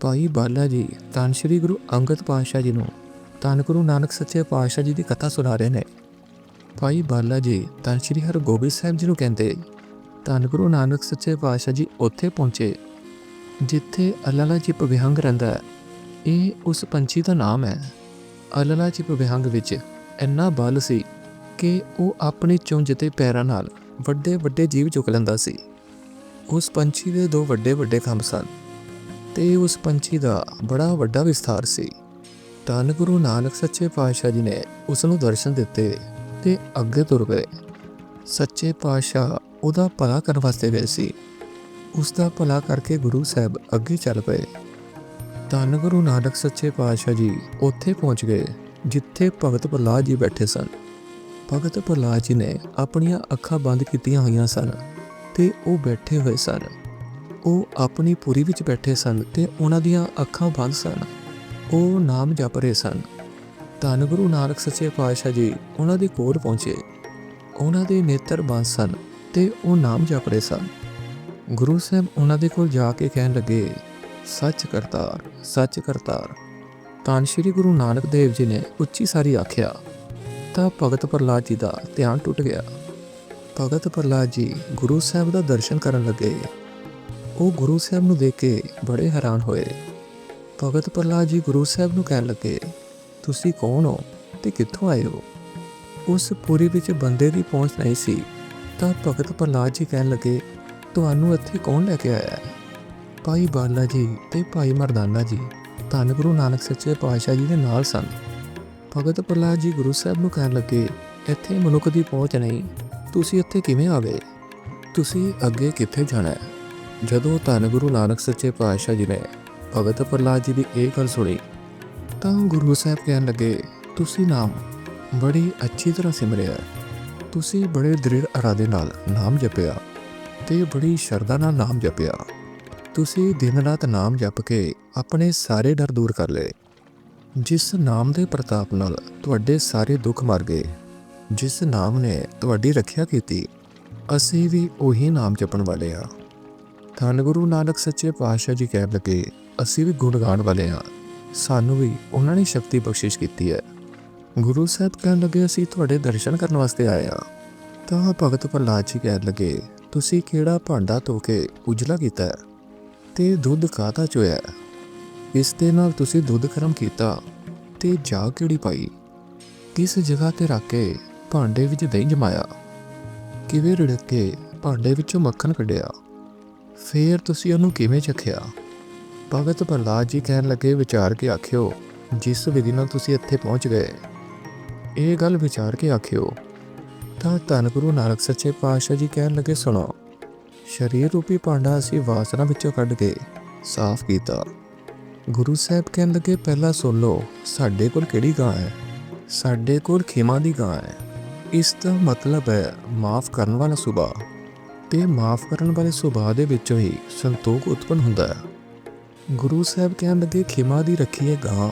ਭਾਈ ਬਾਲਾ ਜੀ, ਧੰਨ ਸ਼੍ਰੀ ਗੁਰੂ ਅੰਗਦ ਪਾਤਸ਼ਾਹ ਜੀ ਨੂੰ। ਧੰਨ ਗੁਰੂ ਨਾਨਕ ਸੱਚੇ ਪਾਤਸ਼ਾਹ ਜੀ ਦੀ ਕਥਾ ਸੁਣਾ ਰਹੇ ਨੇ। ਭਾਈ ਬਾਲਾ ਜੀ, ਧੰਨ ਸ਼੍ਰੀ ਹਰਗੋਬਿੰਦ ਸਾਹਿਬ ਜੀ ਨੂੰ ਕਹਿੰਦੇ, ਧੰਨ ਗੁਰੂ ਨਾਨਕ ਸੱਚੇ ਪਾਤਸ਼ਾਹ ਜੀ ਉੱਥੇ ਪਹੁੰਚੇ, ਜਿੱਥੇ ਅਲਾਲਾ ਜੀ ਭਵਿਹੰਗ ਰਹਿੰਦਾ ਹੈ। ਇਹ ਉਸ ਪੰਛੀ ਦਾ ਨਾਮ ਹੈ। ਅਲਾਲਾ ਜੀ ਵਿਹੰਗ ਵਿੱਚ ਇੰਨਾ ਬਲ ਸੀ ਕਿ ਉਹ ਆਪਣੀ ਚੁੰਝ ਤੇ ਪੈਰਾਂ ਨਾਲ ਵੱਡੇ ਵੱਡੇ ਜੀਵ ਚੁੱਕ ਲੈਂਦਾ ਸੀ। ਉਸ ਪੰਛੀ ਦੇ ਦੋ ਵੱਡੇ ਵੱਡੇ ਖੰਭ ਸਨ। ਤੇ ਉਸ ਪੰਛੀ ਦਾ ਬੜਾ ਵੱਡਾ ਵਿਸਥਾਰ ਸੀ। ਧੰਨ ਗੁਰੂ ਨਾਨਕ ਸੱਚੇ ਪਾਤਸ਼ਾਹ ਜੀ ਨੇ ਉਸ ਨੂੰ ਦਰਸ਼ਨ ਦਿੱਤੇ ਤੇ ਅੱਗੇ ਤੁਰ ਗਏ ਸੱਚੇ ਪਾਤਸ਼ਾਹ ਉਹਦਾ ਭਲਾ ਕਰਨ ਵਾਸਤੇ ਗਏ ਸੀ। ਉਸ ਦਾ ਭਲਾ ਕਰਕੇ ਗੁਰੂ ਸਾਹਿਬ ਅੱਗੇ ਚੱਲ ਪਏ। ਧੰਨ ਗੁਰੂ ਨਾਨਕ ਸੱਚੇ ਪਾਤਸ਼ਾਹ ਜੀ ਉੱਥੇ ਪਹੁੰਚ ਗਏ, ਜਿੱਥੇ ਭਗਤ ਪ੍ਰਹਲਾਦ ਜੀ ਬੈਠੇ ਸਨ। ਭਗਤ ਪ੍ਰਹਲਾਦ ਜੀ ਨੇ ਆਪਣੀਆਂ ਅੱਖਾਂ ਬੰਦ ਕੀਤੀਆਂ ਹੋਈਆਂ ਸਨ ਤੇ ਉਹ ਬੈਠੇ ਹੋਏ ਸਨ। ਉਹ ਆਪਣੀ ਪੁਰੀ ਵਿੱਚ ਬੈਠੇ ਸਨ ਤੇ ਉਹਨਾਂ ਦੀਆਂ ਅੱਖਾਂ ਬੰਦ ਸਨ। ਉਹ ਨਾਮ ਜਪ ਰਹੇ ਸਨ। ਧੰਨ ਗੁਰੂ ਨਾਨਕ ਸੱਚੇ ਪਾਤਸ਼ਾਹ ਜੀ, ਉਹਨਾਂ ਦੇ ਕੋਲ ਪਹੁੰਚੇ। ਉਹਨਾਂ ਦੇ ਨੇਤਰ ਬੰਦ ਸਨ ਤੇ ਉਹ ਨਾਮ ਜਪ ਰਹੇ ਸਨ। ਗੁਰੂ ਸਾਹਿਬ ਉਹਨਾਂ ਦੇ ਕੋਲ ਜਾ ਕੇ ਕਹਿਣ ਲੱਗੇ, ਸੱਚ ਕਰਤਾਰ ਸੱਚ ਕਰਤਾਰ। ਤਾਂ ਸ਼੍ਰੀ ਗੁਰੂ ਨਾਨਕ ਦੇਵ ਜੀ ਨੇ ਉੱਚੀ ਸਾਰੀ ਆਖਿਆ। ਤਾਂ ਭਗਤ ਪ੍ਰਹਲਾਦ ਜੀ ਦਾ ਧਿਆਨ ਟੁੱਟ ਗਿਆ। ਭਗਤ ਪ੍ਰਹਲਾਦ ਜੀ ਗੁਰੂ ਸਾਹਿਬ ਦਾ ਦਰਸ਼ਨ ਕਰਨ ਲੱਗੇ। ਉਹ ਗੁਰੂ ਸਾਹਿਬ ਨੂੰ ਦੇਖ ਕੇ ਬੜੇ ਹੈਰਾਨ ਹੋਏ। ਭਗਤ ਪ੍ਰਹਲਾਦ ਜੀ ਗੁਰੂ ਸਾਹਿਬ ਨੂੰ ਕਹਿਣ ਲੱਗੇ, ਤੁਸੀਂ ਕੌਣ ਹੋ ਤੇ ਕਿੱਥੋਂ ਆਏ ਹੋ? ਉਸ ਪੂਰੀ ਵਿੱਚ ਬੰਦੇ ਦੀ ਪਹੁੰਚ ਨਹੀਂ ਸੀ, ਤਾਂ ਭਗਤ ਪ੍ਰਹਲਾਦ ਜੀ ਕਹਿਣ ਲੱਗੇ, ਤੁਹਾਨੂੰ ਇੱਥੇ ਕੌਣ ਲੈ ਕੇ ਆਇਆ? ਹੈ ਭਾਈ ਬਾਲਾ ਜੀ ਤੇ ਭਾਈ ਮਰਦਾਨਾ ਜੀ, ਧੰਨ ਗੁਰੂ ਨਾਨਕ ਸੱਚੇ ਪਾਤਸ਼ਾਹ ਜੀ ਦੇ ਨਾਲ ਸਨ। ਭਗਤ ਪ੍ਰਹਲਾਦ ਜੀ ਗੁਰੂ ਸਾਹਿਬ ਨੂੰ ਕਹਿਣ ਲੱਗੇ, ਇੱਥੇ ਮਨੁੱਖ ਦੀ ਪਹੁੰਚ ਨਹੀਂ, ਤੁਸੀਂ ਇੱਥੇ ਕਿਵੇਂ ਆ ਗਏ? ਤੁਸੀਂ ਅੱਗੇ ਕਿੱਥੇ ਜਾਣਾ ਹੈ? ਜਦੋਂ ਧੰਨ ਗੁਰੂ ਨਾਨਕ ਸੱਚੇ ਪਾਤਸ਼ਾਹ ਜੀ ਨੇ ਭਗਤ ਪ੍ਰਹਲਾਦ ਜੀ ਦੀ ਇਹ ਗੱਲ ਸੁਣੀ, ਤਾਂ ਗੁਰੂ ਸਾਹਿਬ ਕਹਿਣ ਲੱਗੇ, ਤੁਸੀਂ ਨਾਮ ਬੜੀ ਅੱਛੀ ਤਰ੍ਹਾਂ ਸਿਮਰਿਆ ਤੁਸੀਂ ਬੜੇ ਦ੍ਰਿੜ ਇਰਾਦੇ ਨਾਲ ਨਾਮ ਜਪਿਆ ਤੇ ਬੜੀ ਸ਼ਰਧਾ ਨਾਲ ਨਾਮ ਜਪਿਆ। ਤੁਸੀਂ ਦਿਨ ਰਾਤ ਨਾਮ ਜਪ ਕੇ ਆਪਣੇ ਸਾਰੇ ਡਰ ਦੂਰ ਕਰ ਲਏ। ਜਿਸ ਨਾਮ ਦੇ ਪ੍ਰਤਾਪ ਨਾਲ ਤੁਹਾਡੇ ਸਾਰੇ ਦੁੱਖ ਮਰ ਗਏ, ਜਿਸ ਨਾਮ ਨੇ ਤੁਹਾਡੀ ਰੱਖਿਆ ਕੀਤੀ, ਅਸੀਂ ਵੀ ਉਹੀ ਨਾਮ ਜਪਣ ਵਾਲੇ ਆ ਧੰਨ ਗੁਰੂ ਨਾਨਕ ਸੱਚੇ ਪਾਤਸ਼ਾਹ ਜੀ ਕਹਿ ਲੱਗੇ, ਅਸੀਂ ਵੀ ਗੁਣ ਗਾਣ ਵਾਲੇ ਹਾਂ। ਸਾਨੂੰ ਵੀ ਉਹਨਾਂ ਨੇ ਸ਼ਕਤੀ ਬਖਸ਼ਿਸ਼ ਕੀਤੀ ਹੈ। ਗੁਰੂ ਸਾਹਿਬ ਕਹਿਣ ਲੱਗੇ, ਅਸੀਂ ਤੁਹਾਡੇ ਦਰਸ਼ਨ ਕਰਨ ਵਾਸਤੇ ਆਏ ਹਾਂ। ਤਾਂ ਭਗਤ ਪ੍ਰਹਲਾਦ ਜੀ ਕਹਿਣ ਲੱਗੇ, ਤੁਸੀਂ ਕਿਹੜਾ ਭਾਂਡਾ ਧੋ ਕੇ ਉਜਲਾ ਕੀਤਾ ਹੈ? ਤੇ ਦੁੱਧ ਕਾਹਦਾ ਚੋਇਆ ਇਸ ਦੇ ਨਾਲ ਤੁਸੀਂ ਦੁੱਧ ਖਰਮ ਕੀਤਾ ਤੇ ਜਾ ਕਿਹੜੀ ਪਾਈ? ਕਿਸ ਜਗ੍ਹਾ ਤੇ ਰੱਖ ਕੇ ਭਾਂਡੇ ਵਿੱਚ ਦਹੀਂ ਜਮਾਇਆ? ਕਿਵੇਂ ਰਿੜਕ ਕੇ ਭਾਂਡੇ ਵਿੱਚੋਂ ਮੱਖਣ ਕੱਢਿਆ? ਫੇਰ ਤੁਸੀਂ ਉਹਨੂੰ ਕਿਵੇਂ ਚਖਿਆ ਭਗਤ ਪ੍ਰਹਲਾਦ ਜੀ ਕਹਿਣ ਲੱਗੇ ਵਿਚਾਰ ਕੇ ਆਖਿਓ, ਜਿਸ ਵਿਧੀ ਨਾਲ ਤੁਸੀਂ ਇੱਥੇ ਪਹੁੰਚ ਗਏ, ਇਹ ਗੱਲ ਵਿਚਾਰ ਕੇ ਆਖਿਓ। ਤਾਂ ਧੰਨ ਗੁਰੂ ਨਾਨਕ ਸੱਚੇ ਪਾਤਸ਼ਾਹ ਜੀ ਕਹਿਣ ਲੱਗੇ, ਸੁਣੋ, ਸ਼ਰੀਰ ਰੂਪੀ ਭਾਂਡਾ ਅਸੀਂ ਵਾਸਨਾ ਵਿੱਚੋਂ ਕੱਢ ਕੇ ਸਾਫ਼ ਕੀਤਾ। ਗੁਰੂ ਸਾਹਿਬ ਕਹਿਣ ਲੱਗੇ, ਪਹਿਲਾਂ ਸੁਣ ਲਓ, ਸਾਡੇ ਕੋਲ ਕਿਹੜੀ ਗਾਂ ਹੈ? ਸਾਡੇ ਕੋਲ ਖੇਮਾ ਦੀ ਗਾਂ ਹੈ। ਇਸ ਦਾ ਮਤਲਬ ਹੈ ਮਾਫ ਕਰਨ ਵਾਲਾ ਸੁਭਾਅ। ਤੇ ਮਾਫ ਕਰਨ ਵਾਲੇ ਸੁਭਾਅ ਦੇ ਵਿੱਚੋਂ ਹੀ ਸੰਤੋਖ ਉਤਪਨ ਹੁੰਦਾ ਹੈ। ਗੁਰੂ ਸਾਹਿਬ ਕਹਿਣ ਲੱਗੇ, ਖਿਮਾ ਦੀ ਰੱਖੀ ਹੈ ਗਾਂ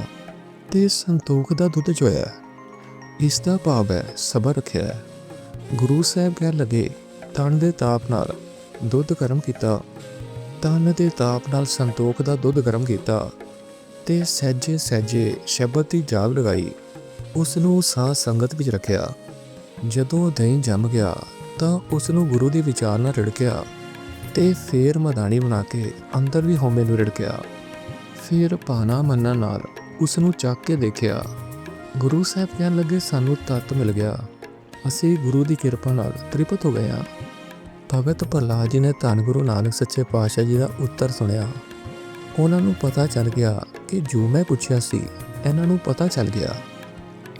ਤੇ ਸੰਤੋਖ ਦਾ ਦੁੱਧ ਚੋਇਆ ਇਸ ਦਾ ਭਾਵ ਹੈ ਸਬਰ ਰੱਖਿਆ ਗੁਰੂ ਸਾਹਿਬ ਕਹਿਣ ਲੱਗੇ, ਤਨ ਦੇ ਤਾਪ ਨਾਲ ਦੁੱਧ ਗਰਮ ਕੀਤਾ। ਤਨ ਦੇ ਤਾਪ ਨਾਲ ਸੰਤੋਖ ਦਾ ਦੁੱਧ ਗਰਮ ਕੀਤਾ ਤੇ ਸਹਿਜੇ ਸਹਿਜੇ ਸ਼ਬਦ ਦੀ ਜਾਗ ਲਗਾਈ। ਉਸ ਨੂੰ ਸਾਹ ਸੰਗਤ ਵਿੱਚ ਰੱਖਿਆ। ਜਦੋਂ ਦਹੀਂ ਜੰਮ ਗਿਆ ਤਾਂ ਉਸ ਨੂੰ ਗੁਰੂ ਦੀ ਵਿਚਾਰ ਨਾਲ ਰਿੜਕਿਆ ਤੇ ਫੇਰ ਮਦਾਨੀ ਬਣਾ ਕੇ ਅੰਦਰ ਵੀ ਹੋਮੇ ਨੂੰ ਰਿੜਕਿਆ। ਫਿਰ ਪਾਣਾ ਮੰਨਣ ਨਾਲ ਉਸ ਨੂੰ ਚੱਕ ਕੇ ਦੇਖਿਆ। ਗੁਰੂ ਸਾਹਿਬ ਕਹਿਣ ਲੱਗੇ, ਸਾਨੂੰ ਤਤ ਮਿਲ ਗਿਆ। ਅਸੀਂ ਗੁਰੂ ਦੀ ਕਿਰਪਾ ਨਾਲ ਤ੍ਰਿਪਤ ਹੋ ਗਏ ਹਾਂ। ਭਗਤ ਪ੍ਰਹਲਾਦ ਜੀ ਨੇ ਧੰਨ ਗੁਰੂ ਨਾਨਕ ਸੱਚੇ ਪਾਤਸ਼ਾਹ ਜੀ ਦਾ ਉੱਤਰ ਸੁਣਿਆ। ਉਹਨਾਂ ਨੂੰ ਪਤਾ ਚੱਲ ਗਿਆ ਕਿ ਜੋ ਮੈਂ ਪੁੱਛਿਆ ਸੀ, ਇਹਨਾਂ ਨੂੰ ਪਤਾ ਚੱਲ ਗਿਆ।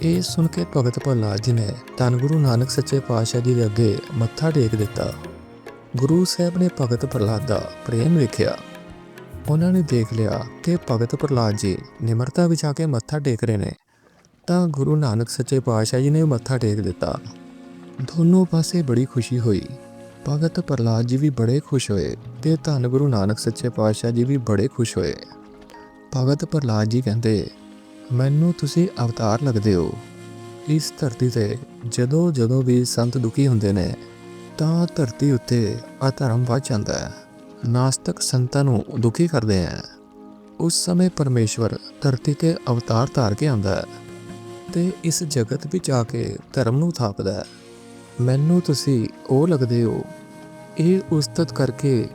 ਇਹ ਸੁਣ ਕੇ ਭਗਤ ਪ੍ਰਹਲਾਦ ਜੀ ਨੇ ਧੰਨ ਗੁਰੂ ਨਾਨਕ ਸੱਚੇ ਪਾਤਸ਼ਾਹ ਜੀ ਦੇ ਅੱਗੇ ਮੱਥਾ ਟੇਕ ਦਿੱਤਾ। ਗੁਰੂ ਸਾਹਿਬ ਨੇ ਭਗਤ ਪ੍ਰਹਲਾਦ ਦਾ ਪ੍ਰੇਮ ਵੇਖਿਆ। ਉਹਨਾਂ ਨੇ ਦੇਖ ਲਿਆ ਕਿ ਭਗਤ ਪ੍ਰਹਲਾਦ ਜੀ ਨਿਮਰਤਾ ਵਿੱਚ ਆ ਕੇ ਮੱਥਾ ਟੇਕ ਰਹੇ ਨੇ। ਤਾਂ ਗੁਰੂ ਨਾਨਕ ਸੱਚੇ ਪਾਤਸ਼ਾਹ ਜੀ ਨੇ ਮੱਥਾ ਟੇਕ ਦਿੱਤਾ। ਦੋਨੋਂ ਪਾਸੇ ਬੜੀ ਖੁਸ਼ੀ ਹੋਈ। ਭਗਤ ਪ੍ਰਹਲਾਦ ਜੀ ਵੀ ਬੜੇ ਖੁਸ਼ ਹੋਏ ਤੇ ਧੰਨ ਗੁਰੂ ਨਾਨਕ ਸੱਚੇ ਪਾਤਸ਼ਾਹ ਜੀ ਵੀ ਬੜੇ ਖੁਸ਼ ਹੋਏ। ਭਗਤ ਪ੍ਰਹਲਾਦ ਜੀ ਕਹਿੰਦੇ ਮੈਨੂੰ ਤੁਸੀਂ ਅਵਤਾਰ ਲੱਗਦੇ ਹੋ। ਇਸ ਧਰਤੀ ਤੇ ਜਦੋਂ ਜਦੋਂ ਵੀ ਸੰਤ ਦੁਖੀ ਹੁੰਦੇ ਨੇ, ਤਾਂ ਧਰਤੀ ਉੱਤੇ ਅਧਰਮ ਵੱਧ ਜਾਂਦਾ ਹੈ। ਨਾਸਤਕ ਸੰਤਾਂ ਨੂੰ ਦੁਖੀ ਕਰਦੇ ਆ ਉਸ ਸਮੇਂ ਪਰਮੇਸ਼ਵਰ ਧਰਤੀ ਤੇ ਅਵਤਾਰ ਧਾਰ ਕੇ ਆਉਂਦਾ ਹੈ ਤੇ ਇਸ ਜਗਤ ਵਿੱਚ ਆ ਕੇ ਧਰਮ ਨੂੰ ਥਾਪਦਾ ਹੈ। ਮੈਨੂੰ ਤੁਸੀਂ ਉਹ ਲੱਗਦੇ ਹੋ। ਇਹ ਉਸਤਤ ਕਰਕੇ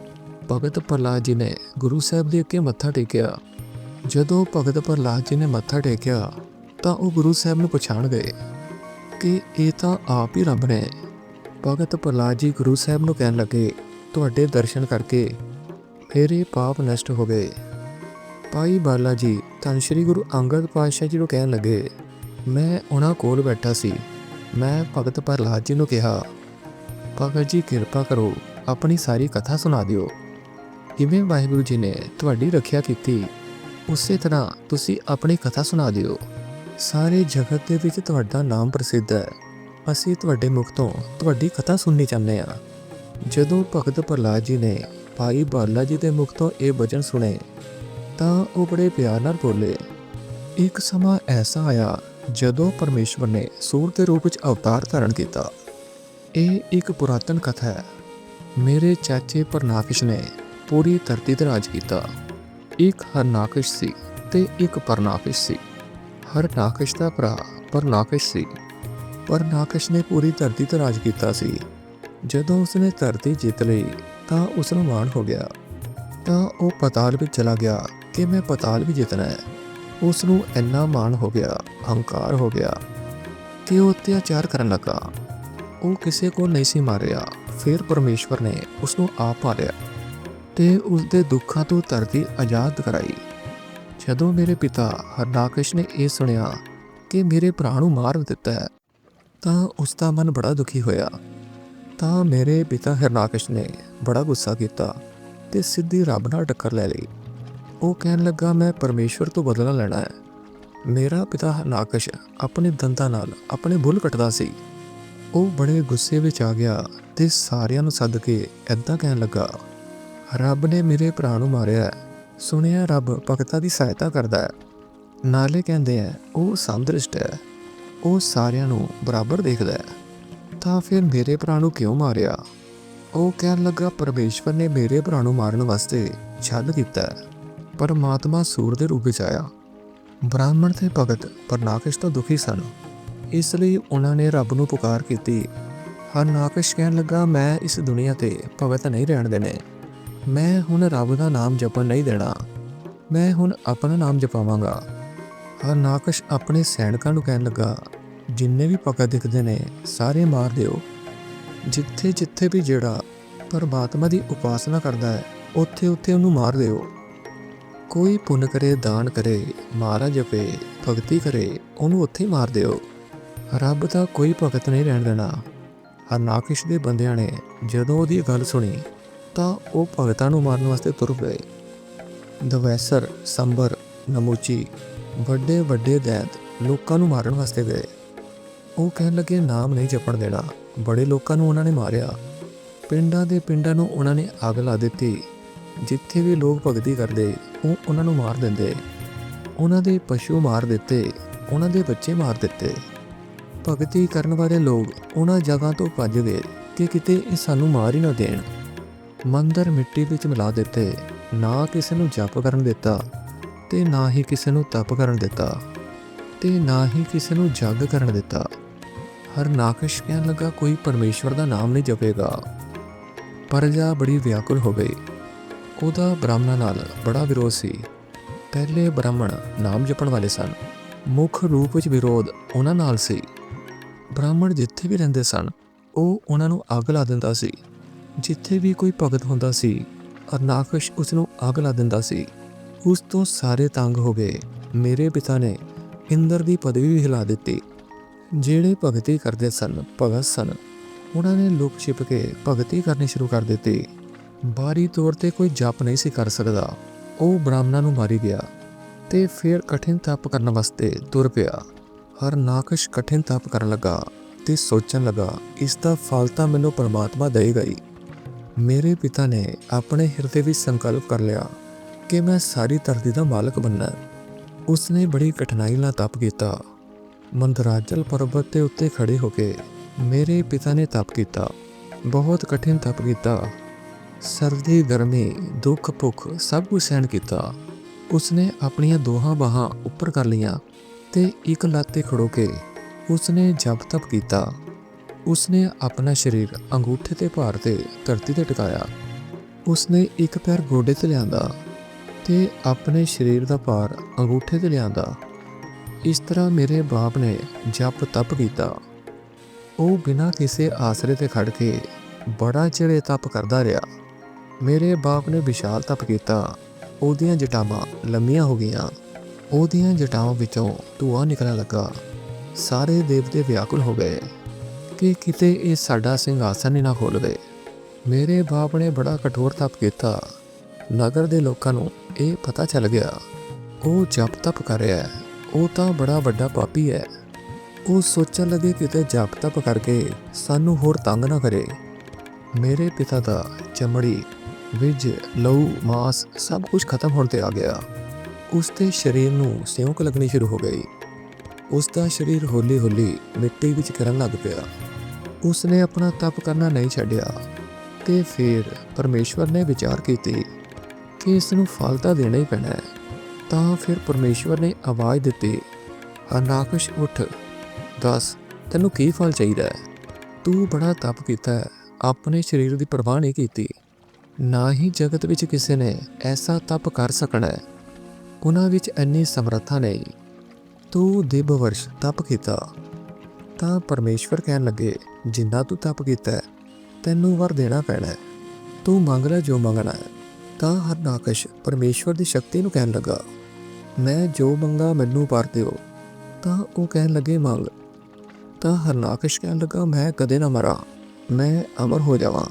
ਭਗਤ ਪ੍ਰਹਲਾਦ ਜੀ ਨੇ ਗੁਰੂ ਸਾਹਿਬ ਦੇ ਅੱਗੇ ਮੱਥਾ ਟੇਕਿਆ। ਜਦੋਂ ਭਗਤ ਪ੍ਰਹਲਾਦ ਜੀ ਨੇ ਮੱਥਾ ਟੇਕਿਆ, ਤਾਂ ਉਹ ਗੁਰੂ ਸਾਹਿਬ ਨੂੰ ਪਛਾਣ ਗਏ ਕਿ ਇਹ ਤਾਂ ਆਪ ਹੀ ਰੱਬ ਨੇ। ਭਗਤ ਪ੍ਰਹਲਾਦ ਜੀ ਗੁਰੂ ਸਾਹਿਬ ਨੂੰ ਕਹਿਣ ਲੱਗੇ, ਤੁਹਾਡੇ ਦਰਸ਼ਨ ਕਰਕੇ ਮੇਰੇ ਪਾਪ ਨਸ਼ਟ ਹੋ ਗਏ। ਭਾਈ ਬਾਲਾ ਜੀ ਧੰਨ ਸ਼੍ਰੀ ਗੁਰੂ ਅੰਗਦ ਪਾਤਸ਼ਾਹ ਜੀ ਨੂੰ ਕਹਿਣ ਲੱਗੇ, ਮੈਂ ਉਹਨਾਂ ਕੋਲ ਬੈਠਾ ਸੀ। ਮੈਂ ਭਗਤ ਪ੍ਰਹਲਾਦ ਜੀ ਨੂੰ ਕਿਹਾ, ਭਗਤ ਜੀ, ਕਿਰਪਾ ਕਰੋ, ਆਪਣੀ ਸਾਰੀ ਕਥਾ ਸੁਣਾ ਦਿਓ। ਕਿਵੇਂ ਵਾਹਿਗੁਰੂ ਜੀ ਨੇ ਤੁਹਾਡੀ ਰੱਖਿਆ ਕੀਤੀ? ਉਸੇ ਤਰ੍ਹਾਂ ਤੁਸੀਂ ਆਪਣੀ ਕਥਾ ਸੁਣਾ ਦਿਓ। ਸਾਰੇ ਜਗਤ ਦੇ ਵਿੱਚ ਤੁਹਾਡਾ ਨਾਮ ਪ੍ਰਸਿੱਧ ਹੈ। ਅਸੀਂ ਤੁਹਾਡੇ ਮੁਖ ਤੋਂ ਤੁਹਾਡੀ ਕਥਾ ਸੁਣਨੀ ਚਾਹੁੰਦੇ ਹਾਂ। ਜਦੋਂ ਭਗਤ ਪ੍ਰਹਲਾਦ ਜੀ ਨੇ ਭਾਈ ਬਾਲਾ ਜੀ ਦੇ ਮੁਖ ਤੋਂ ਇਹ ਬਚਨ ਸੁਣੇ, ਤਾਂ ਉਹ ਬੜੇ ਪਿਆਰ ਨਾਲ ਬੋਲੇ। ਇੱਕ ਸਮਾਂ ਐਸਾ ਆਇਆ ਜਦੋਂ ਪਰਮੇਸ਼ਵਰ ਨੇ ਸੂਰ ਦੇ ਰੂਪ ਵਿੱਚ ਅਵਤਾਰ ਧਾਰਨ ਕੀਤਾ। ਇਹ ਇੱਕ ਪੁਰਾਤਨ ਕਥਾ ਹੈ। ਮੇਰੇ ਚਾਚੇ ਪਰਨਾਕਿਸ਼ ਨੇ ਪੂਰੀ ਧਰਤੀ ਤੇ ਰਾਜ ਕੀਤਾ। ਇੱਕ ਹਰਨਾਕਸ਼ ਸੀ ਤੇ ਇੱਕ ਪਰਨਾਕਸ਼ ਸੀ। ਹਰਨਾਕਸ਼ ਦਾ ਭਰਾ ਪਰਨਾਕਸ਼ ਸੀ। ਪਰਨਾਕਸ਼ ਨੇ ਪੂਰੀ ਧਰਤੀ ਤੇ ਰਾਜ ਕੀਤਾ ਸੀ। ਜਦੋਂ ਉਸਨੇ ਧਰਤੀ ਜਿੱਤ ਲਈ, ਤਾਂ ਉਸ ਨੂੰ ਮਾਣ ਹੋ ਗਿਆ। ਤਾਂ ਉਹ ਪਤਾਲ ਵਿੱਚ ਚਲਾ ਗਿਆ ਕਿ ਮੈਂ ਪਤਾਲ ਵੀ ਜਿੱਤਣਾ ਹੈ। ਉਸ ਨੂੰ ਇੰਨਾ ਮਾਣ ਹੋ ਗਿਆ, ਹੰਕਾਰ ਹੋ ਗਿਆ ਕਿ ਉਹ ਅਤਿਆਚਾਰ ਕਰਨ ਲੱਗਾ। ਉਹ ਕਿਸੇ ਕੋਲ ਨਹੀਂ ਸੀ ਮਾਰਿਆ, ਫਿਰ ਪਰਮੇਸ਼ਵਰ ਨੇ ਉਸ ਨੂੰ ਆਪ ਮਾਰਿਆ। ਤੇ ਉਸ ਦੇ ਦੁੱਖਾਂ ਤੋਂ ਧਰਤੀ ਆਜ਼ਾਦ ਕਰਾਈ। ਜਦੋਂ ਮੇਰੇ ਪਿਤਾ ਹਰਨਾਕਸ਼ ਨੇ ਇਹ ਸੁਣਿਆ ਕਿ ਮੇਰੇ ਭਰਾ ਨੂੰ ਮਾਰ ਦਿੱਤਾ ਹੈ, ਤਾਂ ਉਸ ਦਾ ਮਨ ਬੜਾ ਦੁਖੀ ਹੋਇਆ। ਤਾਂ ਮੇਰੇ ਪਿਤਾ ਹਰਨਾਕਸ਼ ਨੇ ਬੜਾ ਗੁੱਸਾ ਕੀਤਾ ਤੇ ਸਿੱਧੀ ਰੱਬ ਨਾਲ ਟੱਕਰ ਲੈ ਲਈ। ਉਹ ਕਹਿਣ ਲੱਗਾ, ਮੈਂ ਪਰਮੇਸ਼ਵਰ ਤੋਂ ਬਦਲਾ ਲੈਣਾ ਹੈ। ਮੇਰਾ ਪਿਤਾ ਹਰਨਾਕਸ਼ ਆਪਣੇ ਦੰਦਾਂ ਨਾਲ ਆਪਣੇ ਬੁੱਲ ਕੱਟਦਾ ਸੀ। ਉਹ ਬੜੇ ਗੁੱਸੇ ਵਿੱਚ ਆ ਗਿਆ ਤੇ ਸਾਰਿਆਂ ਨੂੰ ਸੱਦ ਕੇ ਐਦਾਂ ਕਹਿਣ ਲੱਗਾ ਰੱਬ ਨੇ ਮੇਰੇ ਭਰਾ ਨੂੰ ਮਾਰਿਆ ਹੈ। ਸੁਣਿਆ ਰੱਬ ਭਗਤਾਂ ਦੀ ਸਹਾਇਤਾ ਕਰਦਾ ਹੈ। ਨਾਲੇ ਕਹਿੰਦੇ ਆ ਉਹ ਸੰਦ੍ਰਿਸ਼ਟ ਹੈ। ਉਹ ਸਾਰਿਆਂ ਨੂੰ ਬਰਾਬਰ ਦੇਖਦਾ ਹੈ। ਤਾਂ ਫਿਰ ਮੇਰੇ ਭਰਾ ਨੂੰ ਕਿਉਂ ਮਾਰਿਆ? ਉਹ ਕਹਿਣ ਲੱਗਾ, ਪਰਮੇਸ਼ਵਰ ਨੇ ਮੇਰੇ ਭਰਾ ਨੂੰ ਮਾਰਨ ਵਾਸਤੇ ਛਲ ਕੀਤਾ ਪਰਮਾਤਮਾ ਸੂਰ ਦੇ ਰੂਪ ਵਿੱਚ ਆਇਆ। ਬ੍ਰਾਹਮਣ ਤੇ ਭਗਤ ਪਰਨਾਕਸ਼ ਤੋਂ ਦੁਖੀ ਸਨ। ਇਸ ਲਈ ਉਹਨਾਂ ਨੇ ਰੱਬ ਨੂੰ ਪੁਕਾਰ ਕੀਤੀ। ਹਰਨਾਕਸ਼ ਕਹਿਣ ਲੱਗਾ, ਮੈਂ ਇਸ ਦੁਨੀਆ ਤੇ ਭਗਤ ਨਹੀਂ ਰਹਿਣ ਦੇਣੇ। ਮੈਂ ਹੁਣ ਰੱਬ ਦਾ ਨਾਮ ਜਪਣ ਨਹੀਂ ਦੇਣਾ। ਮੈਂ ਹੁਣ ਆਪਣਾ ਨਾਮ ਜਪਾਵਾਂਗਾ। ਹਰਨਾਕਸ਼ ਆਪਣੇ ਸੈਨਿਕਾਂ ਨੂੰ ਕਹਿਣ ਲੱਗਾ, ਜਿੰਨੇ ਵੀ ਭਗਤ ਦਿਖਦੇ ਨੇ, ਸਾਰੇ ਮਾਰ ਦਿਓ। ਜਿੱਥੇ ਜਿੱਥੇ ਵੀ ਜਿਹੜਾ ਪਰਮਾਤਮਾ ਦੀ ਉਪਾਸਨਾ ਕਰਦਾ ਹੈ, ਉੱਥੇ ਉੱਥੇ ਉਹਨੂੰ ਮਾਰ ਦਿਓ। ਕੋਈ ਪੁੰਨ ਕਰੇ, ਦਾਨ ਕਰੇ ਮਾਰਾ ਜਪੇ, ਭਗਤੀ ਕਰੇ, ਉਹਨੂੰ ਉੱਥੇ ਹੀ ਮਾਰ ਦਿਓ। ਰੱਬ ਦਾ ਕੋਈ ਭਗਤ ਨਹੀਂ ਰਹਿਣ ਦੇਣਾ। ਹਰਨਾਕਸ਼ ਦੇ ਬੰਦਿਆਂ ਨੇ ਜਦੋਂ ਉਹਦੀ ਗੱਲ ਸੁਣੀ ਤਾਂ ਉਹ ਭਗਤਾਂ ਨੂੰ ਮਾਰਨ ਵਾਸਤੇ ਤੁਰ ਪਏ। ਦਵੈਸਰ, ਸੰਬਰ, ਨਮੂਚੀ, ਵੱਡੇ ਵੱਡੇ ਦੈਤ ਲੋਕਾਂ ਨੂੰ ਮਾਰਨ ਵਾਸਤੇ ਗਏ। ਉਹ ਕਹਿਣ ਲੱਗੇ, ਨਾਮ ਨਹੀਂ ਜਪਣ ਦੇਣਾ। ਬੜੇ ਲੋਕਾਂ ਨੂੰ ਉਹਨਾਂ ਨੇ ਮਾਰਿਆ। ਪਿੰਡਾਂ ਦੇ ਪਿੰਡਾਂ ਨੂੰ ਉਹਨਾਂ ਨੇ ਅੱਗ ਲਾ ਦਿੱਤੀ। ਜਿੱਥੇ ਵੀ ਲੋਕ ਭਗਤੀ ਕਰਦੇ, ਉਹ ਉਹਨਾਂ ਨੂੰ ਮਾਰ ਦਿੰਦੇ। ਉਹਨਾਂ ਦੇ ਪਸ਼ੂ ਮਾਰ ਦਿੱਤੇ, ਉਹਨਾਂ ਦੇ ਬੱਚੇ ਮਾਰ ਦਿੱਤੇ। ਭਗਤੀ ਕਰਨ ਵਾਲੇ ਲੋਕ ਉਹਨਾਂ ਜਗ੍ਹਾ ਤੋਂ ਭੱਜ ਗਏ ਕਿ ਕਿਤੇ ਇਹ ਸਾਨੂੰ ਮਾਰ ਹੀ ਨਾ ਦੇਣ। ਮੰਦਰ ਮਿੱਟੀ ਵਿੱਚ ਮਿਲਾ ਦਿੱਤੇ, ਨਾ ਕਿਸੇ ਨੂੰ ਜਪ ਕਰਨ ਦਿੱਤਾ ਤੇ ਨਾ ਹੀ ਕਿਸੇ ਨੂੰ ਤਪ ਕਰਨ ਦਿੱਤਾ ਤੇ ਨਾ ਹੀ ਕਿਸੇ ਨੂੰ ਜਗ ਕਰਨ ਦਿੱਤਾ। ਹਰ ਨਾਕਸ਼ ਕਹਿਣ ਲੱਗਾ ਕੋਈ ਪਰਮੇਸ਼ਵਰ ਦਾ ਨਾਮ ਨਹੀਂ ਜਪੇਗਾ। ਪਰਜਾ ਬੜੀ ਵਿਆਕੁਲ ਹੋ ਗਈ। ਉਹਦਾ ਬ੍ਰਾਹਮਣਾਂ ਨਾਲ ਬੜਾ ਵਿਰੋਧ ਸੀ। ਪਹਿਲੇ ਬ੍ਰਾਹਮਣ ਨਾਮ ਜਪਣ ਵਾਲੇ ਸਨ। ਮੁੱਖ ਰੂਪ ਵਿੱਚ ਵਿਰੋਧ ਉਹਨਾਂ ਨਾਲ ਸੀ। ਬ੍ਰਾਹਮਣ ਜਿੱਥੇ ਵੀ ਰਹਿੰਦੇ ਸਨ, ਉਹ ਉਹਨਾਂ ਨੂੰ ਅੱਗ ਲਾ ਦਿੰਦਾ ਸੀ। ਜਿੱਥੇ ਵੀ ਕੋਈ ਭਗਤ ਹੁੰਦਾ ਸੀ, ਅਰਨਾਕਸ਼ ਉਸ ਨੂੰ ਅੱਗ ਲਾ ਦਿੰਦਾ ਸੀ। ਉਸ ਤੋਂ ਸਾਰੇ ਤੰਗ ਹੋ ਗਏ। ਮੇਰੇ ਪਿਤਾ ਨੇ ਇੰਦਰ ਦੀ ਪਦਵੀ ਵੀ ਹਿਲਾ ਦਿੱਤੀ। ਜਿਹੜੇ ਭਗਤੀ ਕਰਦੇ ਸਨ, ਭਗਤ ਸਨ। ਉਹਨਾਂ ਨੇ ਲੁਕ ਛਿਪ ਕੇ ਭਗਤੀ ਕਰਨੀ ਸ਼ੁਰੂ ਕਰ ਦਿੱਤੀ। ਬਾਰੀ ਤੌਰ ਤੇ ਕੋਈ ਜਪ ਨਹੀਂ ਸੀ ਕਰ ਸਕਦਾ। ਉਹ ਬ੍ਰਾਹਮਣਾਂ ਨੂੰ ਮਾਰੀ ਗਿਆ ਤੇ ਫਿਰ ਕਠਿਨ ਤਪ ਕਰਨ ਵਾਸਤੇ ਤੁਰ ਪਿਆ। ਹਰ ਨਾਕਸ਼ ਕਠਿਨ ਤਪ ਕਰਨ ਲੱਗਾ ਤੇ ਸੋਚਣ ਲੱਗਾ, ਇਸ ਦਾ ਫਲ ਤਾਂ ਮੈਨੂੰ ਪਰਮਾਤਮਾ ਦੇਗਾ ਹੀ। ਮੇਰੇ ਪਿਤਾ ਨੇ ਆਪਣੇ ਹਿਰਦੇ ਵਿੱਚ ਸੰਕਲਪ ਕਰ ਲਿਆ ਕਿ ਮੈਂ ਸਾਰੀ ਧਰਤੀ ਦਾ ਮਾਲਕ ਬਣਨਾ ਹੈ। ਉਸਨੇ ਬੜੀ ਕਠਿਨਾਈ ਨਾਲ ਤਪ ਕੀਤਾ। ਮੰਦਰਾਚਲ ਪਰਬਤ ਦੇ ਉੱਤੇ ਖੜੇ ਹੋ ਕੇ ਮੇਰੇ ਪਿਤਾ ਨੇ ਤਪ ਕੀਤਾ। ਬਹੁਤ ਕਠਿਨ ਤਪ ਕੀਤਾ। ਸਰਦੀ, ਗਰਮੀ, ਦੁੱਖ, ਭੁੱਖ ਸਭ ਕੁਝ ਸਹਿਣ ਕੀਤਾ। ਉਸਨੇ ਆਪਣੀਆਂ ਦੋਹਾਂ ਬਾਹਾਂ ਉੱਪਰ ਕਰ ਲਈਆਂ ਤੇ ਇੱਕ ਲੱਤ ਤੇ ਖੜੋ ਕੇ ਉਸਨੇ ਜਪ ਤਪ ਕੀਤਾ। ਉਸਨੇ ਆਪਣਾ ਸਰੀਰ ਅੰਗੂਠੇ ਤੇ ਭਾਰ ਤੇ ਧਰਤੀ ਤੇ ਟਿਕਾਇਆ। ਉਸਨੇ ਇੱਕ ਪੈਰ ਗੋਡੇ ਤੇ ਲਿਆਂਦਾ ਤੇ ਆਪਣੇ ਸਰੀਰ ਦਾ ਭਾਰ ਅੰਗੂਠੇ ਤੇ ਲਿਆਂਦਾ। ਇਸ ਤਰ੍ਹਾਂ ਮੇਰੇ ਬਾਪ ਨੇ ਜਪ ਤਪ ਕੀਤਾ। ਉਹ ਬਿਨਾਂ ਕਿਸੇ ਆਸਰੇ ਤੇ ਖੜ ਕੇ ਬੜਾ ਚਿਰ ਇਹ ਤਪ ਕਰਦਾ ਰਿਹਾ। ਮੇਰੇ ਬਾਪ ਨੇ ਵਿਸ਼ਾਲ ਤਪ ਕੀਤਾ। ਉਹਦੀਆਂ ਜਟਾਵਾਂ ਲੰਮੀਆਂ ਹੋ ਗਈਆਂ। ਉਹਦੀਆਂ ਜਟਾਵਾਂ ਵਿੱਚੋਂ ਧੂਆਂ ਨਿਕਲਣ ਲੱਗਾ। ਸਾਰੇ ਦੇਵਤੇ ਵਿਆਕੁਲ ਹੋ ਗਏ। ਕਿ ਕਿਤੇ ਇਹ ਸਾਡਾ ਸਿੰਘਾਸਨ ਹੀ ਨਾ ਖੋਲਵੇ ਮੇਰੇ ਬਾਪ ਨੇ ਬੜਾ ਕਠੋਰ ਤਪ ਕੀਤਾ। ਨਗਰ ਦੇ ਲੋਕਾਂ ਨੂੰ ਇਹ ਪਤਾ ਚੱਲ ਗਿਆ। ਉਹ ਜਪ ਤਪ ਕਰ ਰਿਹਾ ਹੈ। ਉਹ ਤਾਂ ਬੜਾ ਵੱਡਾ ਪਾਪੀ ਹੈ। ਉਹ ਸੋਚਣ ਲੱਗੇ ਕਿਤੇ ਜਪ ਤਪ ਕਰਕੇ ਸਾਨੂੰ ਹੋਰ ਤੰਗ ਨਾ ਕਰੇ। ਮੇਰੇ ਪਿਤਾ ਦਾ ਚਮੜੀ ਵਿੱਚ ਲਹੂ, ਮਾਸ ਸਭ ਕੁਝ ਖਤਮ ਹੋਣ ਤੇ ਆ ਗਿਆ। ਉਸ ਦੇ ਸਰੀਰ ਨੂੰ ਸਿਉਂਕ ਲੱਗਣੀ ਸ਼ੁਰੂ ਹੋ ਗਈ। ਉਸ ਦਾ ਸਰੀਰ ਹੌਲੀ-ਹੌਲੀ ਮਿੱਟੀ ਵਿੱਚ ਕਰਨ ਲੱਗ ਪਿਆ। ਉਸ ਨੇ ਆਪਣਾ ਤਪ ਕਰਨਾ ਨਹੀਂ ਛੱਡਿਆ ਤੇ ਫਿਰ ਪਰਮੇਸ਼ਵਰ ਨੇ ਵਿਚਾਰ ਕੀਤੀ ਕਿ ਇਸ ਨੂੰ ਫਲ ਤਾਂ ਦੇਣਾ ਹੀ ਪੈਣਾ ਹੈ। ਤਾਂ ਫਿਰ ਪਰਮੇਸ਼ਵਰ ਨੇ ਆਵਾਜ਼ ਦਿੱਤੀ ਅਨਾਕਸ਼ ਉੱਠ। ਦੱਸ, ਤੈਨੂੰ ਕੀ ਫਲ ਚਾਹੀਦਾ ਹੈ? ਤੂੰ ਬੜਾ ਤਪ ਕੀਤਾ ਹੈ। ਆਪਣੇ ਸਰੀਰ ਦੀ ਪਰਵਾਹ ਨਹੀਂ ਕੀਤੀ। ਨਾ ਹੀ ਜਗਤ ਵਿੱਚ ਕਿਸੇ ਨੇ ਐਸਾ ਤਪ ਕਰ ਸਕਣਾ ਹੈ। ਉਹਨਾਂ ਵਿੱਚ ਇੰਨੀ ਸਮਰੱਥਾ ਨਹੀਂ। ਤੂੰ ਦਿਵ ਵਰਸ਼ ਤਪ ਕੀਤਾ। ਤਾਂ ਪਰਮੇਸ਼ਵਰ ਕਹਿਣ ਲੱਗੇ, ਜਿੰਨਾ ਤੂੰ ਤਪ ਕੀਤਾ ਤੈਨੂੰ ਵਰ ਦੇਣਾ ਪੈਣਾ ਤੂੰ ਮੰਗ ਲੈ ਜੋ ਮੰਗਣਾ ਹੈ। ਤਾਂ ਹਰਨਾਕਸ਼ ਪਰਮੇਸ਼ਵਰ ਦੀ ਸ਼ਕਤੀ ਨੂੰ ਕਹਿਣ ਲੱਗਾ, ਮੈਂ ਜੋ ਮੰਗਾ ਮੈਨੂੰ ਪਰ ਦਿਓ। ਤਾਂ ਉਹ ਕਹਿਣ ਲੱਗੇ, ਮੰਗ। ਤਾਂ ਹਰਨਾਕਸ਼ ਕਹਿਣ ਲੱਗਾ, ਮੈਂ ਕਦੇ ਨਾ ਮਰਾਂ, ਮੈਂ ਅਮਰ ਹੋ ਜਾਵਾਂ।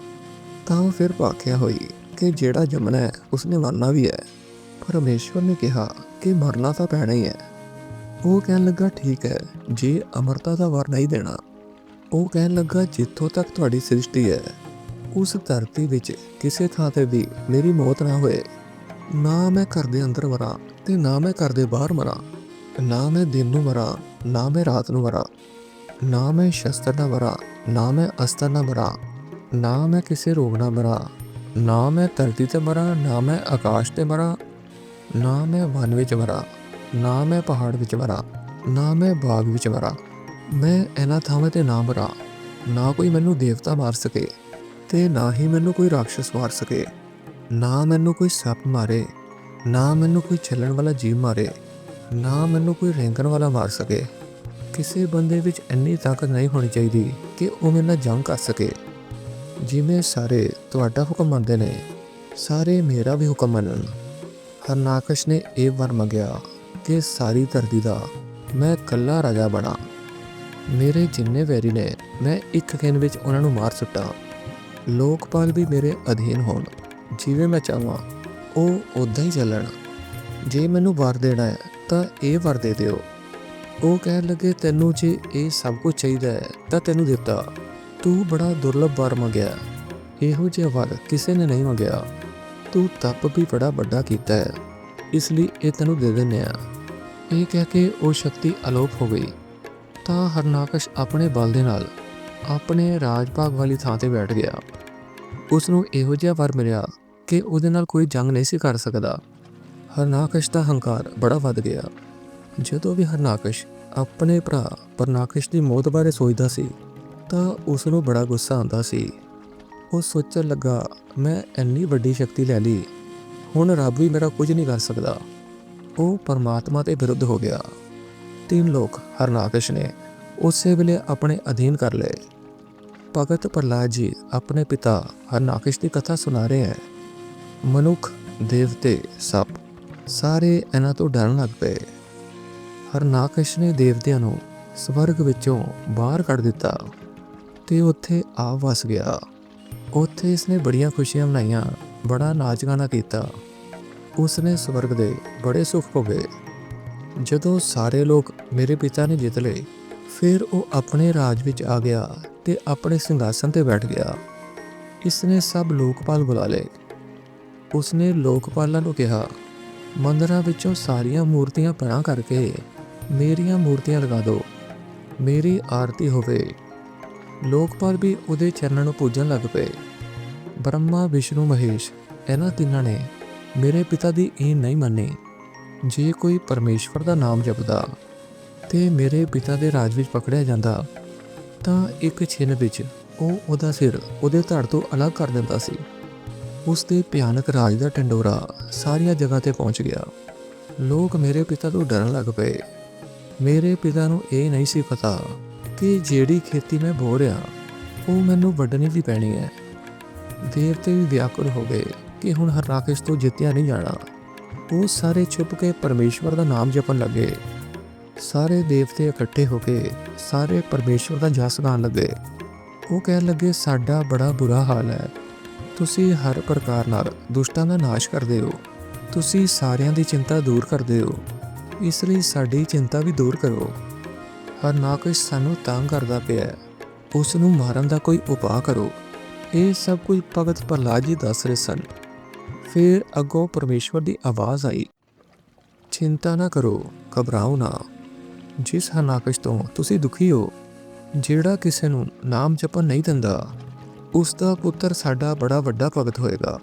ਤਾਂ ਫਿਰ ਭਾਖਿਆ ਹੋਈ ਕਿ ਜਿਹੜਾ ਜੰਮਣਾ ਹੈ, ਉਸਨੇ ਮਰਨਾ ਵੀ ਹੈ। ਪਰਮੇਸ਼ਵਰ ਨੇ ਕਿਹਾ ਕਿ ਮਰਨਾ ਤਾਂ ਪੈਣਾ ਹੀ ਹੈ। ਉਹ ਕਹਿਣ ਲੱਗਾ ਠੀਕ ਹੈ ਜੇ ਅਮਰਤਾ ਦਾ ਵਰ ਨਹੀਂ ਦੇਣਾ ਉਹ ਕਹਿਣ ਲੱਗਾ ਜਿੱਥੋਂ ਤੱਕ ਤੁਹਾਡੀ ਸ੍ਰਿਸ਼ਟੀ ਹੈ ਉਸ ਧਰਤੀ ਵਿੱਚ ਕਿਸੇ ਥਾਂ ਤੇ ਵੀ ਮੇਰੀ ਮੌਤ ਨਾ ਹੋਏ ਨਾ ਮੈਂ ਘਰ ਦੇ ਅੰਦਰ ਮਰਾਂ ਤੇ ਨਾ ਮੈਂ ਘਰ ਦੇ ਬਾਹਰ ਮਰਾਂ ਨਾ ਮੈਂ ਦਿਨ ਨੂੰ ਮਰਾਂ ਨਾ ਮੈਂ ਰਾਤ ਨੂੰ ਮਰਾਂ ਨਾ ਮੈਂ ਸ਼ਸਤਰ ਨਾਲ ਮਰਾਂ ਨਾ ਮੈਂ ਅਸਤਰ ਨਾਲ ਮਰਾਂ ਨਾ ਮੈਂ ਕਿਸੇ ਰੋਗ ਨਾਲ ਮਰਾਂ ਨਾ ਮੈਂ ਧਰਤੀ ਤੇ ਮਰਾਂ ਨਾ ਮੈਂ ਆਕਾਸ਼ ਤੇ ਮਰਾਂ ਨਾ ਮੈਂ ਵਨ ਵਿੱਚ ਮਰਾਂ ਨਾ ਮੈਂ ਪਹਾੜ ਵਿੱਚ ਮਰਾਂ ਨਾ ਮੈਂ ਬਾਗ ਵਿੱਚ ਮਰਾਂ ਮੈਂ ਇਹਨਾਂ ਥਾਵਾਂ ਤੇ ਨਾ ਮਰਾਂ ਨਾ ਕੋਈ ਮੈਨੂੰ ਦੇਵਤਾ ਮਾਰ ਸਕੇ ਤੇ ਨਾ ਹੀ ਮੈਨੂੰ ਕੋਈ ਰਾਖਸ਼ ਮਾਰ ਸਕੇ। ਨਾ ਮੈਨੂੰ ਕੋਈ ਸੱਪ ਮਾਰੇ, ਨਾ ਮੈਨੂੰ ਕੋਈ ਛੱਲਣ ਵਾਲਾ ਜੀਵ ਮਾਰੇ, ਨਾ ਮੈਨੂੰ ਕੋਈ ਰੇਂਗਣ ਵਾਲਾ ਮਾਰ ਸਕੇ। ਕਿਸੇ ਬੰਦੇ ਵਿੱਚ ਇੰਨੀ ਤਾਕਤ ਨਹੀਂ ਹੋਣੀ ਚਾਹੀਦੀ ਕਿ ਉਹ ਮੇਰੇ ਨਾਲ ਜੰਗ ਕਰ ਸਕੇ। ਜਿਵੇਂ ਸਾਰੇ ਤੁਹਾਡਾ ਹੁਕਮ ਮੰਨਦੇ ਨੇ, ਸਾਰੇ ਮੇਰਾ ਵੀ ਹੁਕਮ ਮੰਨਣ। ਹਰਨਾਕਸ਼ ਨੇ ਇਹ ਵਰ ਮੰਗਿਆ। ਕਿ ਸਾਰੀ ਧਰਤੀ ਦਾ ਮੈਂ ਇਕੱਲਾ ਰਾਜਾ ਬਣਾ। ਮੇਰੇ ਜਿੰਨੇ ਵੈਰੀ ਨੇ, ਮੈਂ ਇੱਕ ਖੇਨ ਵਿੱਚ ਉਹਨਾਂ ਨੂੰ ਮਾਰ ਸੁੱਟਾਂ। ਲੋਕਪਾਲ ਵੀ ਮੇਰੇ ਅਧੀਨ ਹੋਣ। ਜਿਵੇਂ ਮੈਂ ਚਾਹਾਂ, ਉਹ ਉਦਾਂ ਹੀ ਚੱਲਣ। ਜੇ ਮੈਨੂੰ ਵਰ ਦੇਣਾ ਹੈ, ਤਾਂ ਇਹ ਵਰ ਦੇ ਦਿਓ। ਉਹ ਕਹਿਣ ਲੱਗੇ, ਤੈਨੂੰ ਜੇ ਇਹ ਸਭ ਕੁਝ ਚਾਹੀਦਾ ਹੈ, ਤਾਂ ਤੈਨੂੰ ਦਿੱਤਾ। ਤੂੰ ਬੜਾ ਦੁਰਲਭ ਵਰ ਮੰਗਿਆ। ਇਹੋ ਜਿਹਾ ਵਰ ਕਿਸੇ ਨੇ ਨਹੀਂ ਮੰਗਿਆ। ਤੂੰ ਤਪ ਵੀ ਬੜਾ ਵੱਡਾ ਕੀਤਾ ਹੈ। ਇਸ ਲਈ ਇਹ ਤੈਨੂੰ ਦੇ ਦਿੰਨੇ ਆ ਇਹ ਕਹਿ ਕੇ ਉਹ ਸ਼ਕਤੀ ਅਲੋਪ ਹੋ ਗਈ। ਤਾਂ ਹਰਨਾਕਸ਼ ਆਪਣੇ ਬਲ ਦੇ ਨਾਲ ਆਪਣੇ ਰਾਜ ਭਾਗ ਵਾਲੀ ਥਾਂ ਤੇ ਬੈਠ ਗਿਆ। ਉਸ ਨੂੰ ਇਹੋ ਜਿਹਾ ਵਰ ਮਿਲਿਆ ਕਿ ਉਹਦੇ ਨਾਲ ਕੋਈ ਜੰਗ ਨਹੀਂ ਸੀ ਕਰ ਸਕਦਾ। ਹਰਨਾਕਸ਼ ਦਾ ਹੰਕਾਰ ਬੜਾ ਵੱਧ ਗਿਆ। ਜਦੋਂ ਵੀ ਹਰਨਾਕਸ਼ ਆਪਣੇ ਭਰਾ ਪਰਨਾਕਸ਼ ਦੀ ਮੌਤ ਬਾਰੇ ਸੋਚਦਾ ਸੀ, ਤਾਂ ਉਸ ਨੂੰ ਬੜਾ ਗੁੱਸਾ ਆਉਂਦਾ ਸੀ। ਉਹ ਸੋਚਣ ਲੱਗਾ, ਮੈਂ ਇੰਨੀ ਵੱਡੀ ਸ਼ਕਤੀ ਲੈ ਲਈ ਹੁਣ ਰੱਬ ਵੀ ਮੇਰਾ ਕੁਝ ਨਹੀਂ ਕਰ ਸਕਦਾ। ਉਹ ਪਰਮਾਤਮਾ ਦੇ ਵਿਰੁੱਧ ਹੋ ਗਿਆ। ਤਿੰਨ ਲੋਕ ਹਰਨਾਕਸ਼ ਨੇ ਉਸੇ ਵੇਲੇ ਆਪਣੇ ਅਧੀਨ ਕਰ ਲਏ। ਭਗਤ ਪ੍ਰਹਲਾਦ ਜੀ ਆਪਣੇ ਪਿਤਾ ਹਰਨਾਕਸ਼ ਦੀ ਕਥਾ ਸੁਣਾ ਰਹੇ ਹੈ। ਮਨੁੱਖ, ਦੇਵਤੇ, ਸੱਪ, ਸਾਰੇ ਇਹਨਾਂ ਤੋਂ ਡਰਨ ਲੱਗ ਪਏ। ਹਰਨਾਕਸ਼ ਨੇ ਦੇਵਤਿਆਂ ਨੂੰ ਸਵਰਗ ਵਿੱਚੋਂ ਬਾਹਰ ਕੱਢ ਦਿੱਤਾ ਤੇ ਉੱਥੇ ਆ ਵਸ ਗਿਆ। ਉੱਥੇ ਇਸਨੇ ਬੜੀਆਂ ਖੁਸ਼ੀਆਂ ਮਨਾਈਆਂ। ਬੜਾ ਨਾਚ ਗਾਣਾ ਕੀਤਾ। ਉਸਨੇ ਸਵਰਗ ਦੇ ਬੜੇ ਸੁੱਖ ਭੋਗੇ। ਜਦੋਂ ਸਾਰੇ ਲੋਕ ਮੇਰੇ ਪਿਤਾ ਨੇ ਜਿੱਤ ਲਏ, ਫਿਰ ਉਹ ਆਪਣੇ ਰਾਜ ਵਿੱਚ ਆ ਗਿਆ ਤੇ ਆਪਣੇ ਸਿੰਘਾਸਨ ਤੇ ਬੈਠ ਗਿਆ। ਇਸਨੇ ਸਭ ਲੋਕਪਾਲ ਬੁਲਾ ਲਏ। ਉਸਨੇ ਲੋਕਪਾਲਾਂ ਨੂੰ ਕਿਹਾ, ਮੰਦਰਾਂ ਵਿੱਚੋਂ ਸਾਰੀਆਂ ਮੂਰਤੀਆਂ ਪਰਾਂ ਕਰਕੇ ਮੇਰੀਆਂ ਮੂਰਤੀਆਂ ਲਗਾ ਦਿਓ ਮੇਰੀ ਆਰਤੀ ਹੋਵੇ। ਲੋਕਪਾਲ ਵੀ ਉਹਦੇ ਚਰਨਾਂ ਨੂੰ ਪੂਜਣ ਲੱਗ ਪਏ। ਬ੍ਰਹਮਾ, ਵਿਸ਼ਨੂੰ, ਮਹੇਸ਼, ਇਹਨਾਂ ਤਿੰਨਾਂ ਨੇ ਮੇਰੇ ਪਿਤਾ ਦੀ ਇਹ ਨਹੀਂ ਮੰਨੀ, ਜੇ ਕੋਈ ਪਰਮੇਸ਼ਵਰ ਦਾ ਨਾਮ ਜਪਦਾ ਤੇ ਮੇਰੇ ਪਿਤਾ ਦੇ ਰਾਜ ਵਿੱਚ ਪਕੜਿਆ ਜਾਂਦਾ, ਤਾਂ ਇੱਕ ਛਿਨ ਵਿੱਚ ਉਹ ਉਹਦਾ ਸਿਰ ਉਹਦੇ ਧੜ ਤੋਂ ਅਲੱਗ ਕਰ ਦਿੰਦਾ ਸੀ। ਉਸ ਦੇ ਭਿਆਨਕ ਰਾਜ ਦਾ ਟੰਡੋਰਾ ਸਾਰੀਆਂ ਜਗ੍ਹਾ ਤੇ ਪਹੁੰਚ ਗਿਆ। ਲੋਕ ਮੇਰੇ ਪਿਤਾ ਤੋਂ ਡਰਨ ਲੱਗ ਪਏ। ਮੇਰੇ ਪਿਤਾ ਨੂੰ ਇਹ ਨਹੀਂ ਸੀ ਪਤਾ ਕਿ ਜਿਹੜੀ ਖੇਤੀ ਮੈਂ ਬੋ ਰਿਹਾ, ਉਹ ਮੈਨੂੰ ਵੱਢਣੀ ਵੀ ਪੈਣੀ ਹੈ। ਦੇਵਤੇ ਵੀ ਵਿਆਕੁਲ ਹੋ ਗਏ ਕਿ ਹੁਣ ਹਰਨਾਕਸ਼ ਤੋਂ ਜਿੱਤਿਆ ਨਹੀਂ ਜਾਣਾ। ਉਹ ਸਾਰੇ ਛੁਪ ਕੇ ਪਰਮੇਸ਼ਵਰ ਦਾ ਨਾਮ ਜਪਣ ਲੱਗੇ। ਸਾਰੇ ਦੇਵਤੇ ਇਕੱਠੇ ਹੋ ਕੇ ਸਾਰੇ ਪਰਮੇਸ਼ਵਰ ਦਾ ਜਸ ਗਾਣ ਲੱਗੇ। ਉਹ ਕਹਿਣ ਲੱਗੇ, ਸਾਡਾ ਬੜਾ ਬੁਰਾ ਹਾਲ ਹੈ। ਤੁਸੀਂ ਹਰ ਪ੍ਰਕਾਰ ਨਾਲ ਦੁਸ਼ਟਾਂ ਦਾ ਨਾਸ਼ ਕਰਦੇ ਹੋ। ਤੁਸੀਂ ਸਾਰਿਆਂ ਦੀ ਚਿੰਤਾ ਦੂਰ ਕਰਦੇ ਹੋ। ਇਸ ਲਈ ਸਾਡੀ ਚਿੰਤਾ ਵੀ ਦੂਰ ਕਰੋ। ਹਰ ਨਾਕਸ਼ ਸਾਨੂੰ ਤੰਗ ਕਰਦਾ ਪਿਆ ਉਸ ਨੂੰ ਮਾਰਨ ਦਾ ਕੋਈ ਉਪਾਅ ਕਰੋ। ਇਹ ਸਭ ਕੁਝ ਭਗਤ ਪ੍ਰਹਲਾਦ ਜੀ ਦੱਸ ਰਹੇ ਸਨ। ਫਿਰ ਅੱਗੋਂ ਪਰਮੇਸ਼ਵਰ ਦੀ ਆਵਾਜ਼ ਆਈ, ਚਿੰਤਾ ਨਾ ਕਰੋ, ਘਬਰਾਓ ਨਾ। ਜਿਸ ਹਨਾਕਸ਼ ਤੋਂ ਤੁਸੀਂ ਦੁਖੀ ਹੋ, ਜਿਹੜਾ ਕਿਸੇ ਨੂੰ ਨਾਮ ਜਪਣ ਨਹੀਂ ਦਿੰਦਾ, ਉਸ ਦਾ ਪੁੱਤਰ ਸਾਡਾ ਬੜਾ ਵੱਡਾ ਭਗਤ ਹੋਏਗਾ।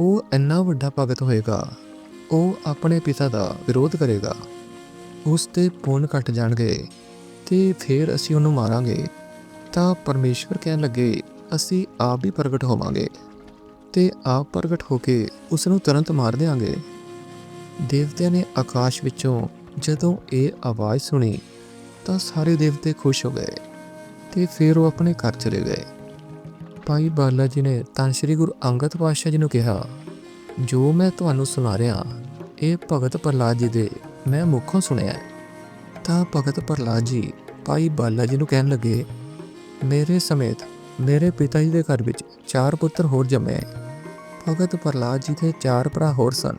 ਉਹ ਇੰਨਾ ਵੱਡਾ ਭਗਤ ਹੋਏਗਾ, ਉਹ ਆਪਣੇ ਪਿਤਾ ਦਾ ਵਿਰੋਧ ਕਰੇਗਾ। ਉਸ ਤੇ ਪੁੰਨ ਘਟ ਜਾਣਗੇ ਤੇ ਫਿਰ ਅਸੀਂ ਉਹਨੂੰ ਮਾਰਾਂਗੇ। ਤਾਂ ਪਰਮੇਸ਼ਵਰ ਕਹਿਣ ਲੱਗੇ ਅਸੀਂ ਆਪ ਵੀ ਪ੍ਰਗਟ ਹੋਵਾਂਗੇ ਤੇ ਆਪ ਪ੍ਰਗਟ ਹੋ ਕੇ ਉਸ ਨੂੰ ਤੁਰੰਤ ਮਾਰ ਦੇਵਾਂਗੇ ਦੇਵਤਿਆਂ ਨੇ ਆਕਾਸ਼ ਵਿੱਚੋਂ ਜਦੋਂ ਇਹ ਆਵਾਜ਼ ਸੁਣੀ, ਤਾਂ ਸਾਰੇ ਦੇਵਤੇ ਖੁਸ਼ ਹੋ ਗਏ ਤੇ ਫਿਰ ਉਹ ਆਪਣੇ ਘਰ ਚਲੇ ਗਏ। ਭਾਈ ਬਾਲਾ ਜੀ ਨੇ ਤਾਂ ਸ੍ਰੀ ਗੁਰੂ ਅੰਗਦ ਪਾਤਸ਼ਾਹ ਜੀ ਨੂੰ ਕਿਹਾ, ਜੋ ਮੈਂ ਤੁਹਾਨੂੰ ਸੁਣਾ ਰਿਹਾ, ਇਹ ਭਗਤ ਪ੍ਰਹਲਾਦ ਜੀ ਦੇ ਮੈਂ ਮੁੱਖੋਂ ਸੁਣਿਆ ਤਾਂ ਭਗਤ ਪ੍ਰਹਲਾਦ ਜੀ ਭਾਈ ਬਾਲਾ ਜੀ ਨੂੰ ਕਹਿਣ ਲੱਗੇ, ਮੇਰੇ ਸਮੇਤ ਮੇਰੇ ਪਿਤਾ ਜੀ ਦੇ ਘਰ ਵਿੱਚ ਚਾਰ ਪੁੱਤਰ ਹੋਰ ਜੰਮੇ ਭਗਤ ਪ੍ਰਹਲਾਦ ਜੀ ਦੇ ਚਾਰ ਭਰਾ ਹੋਰ ਸਨ।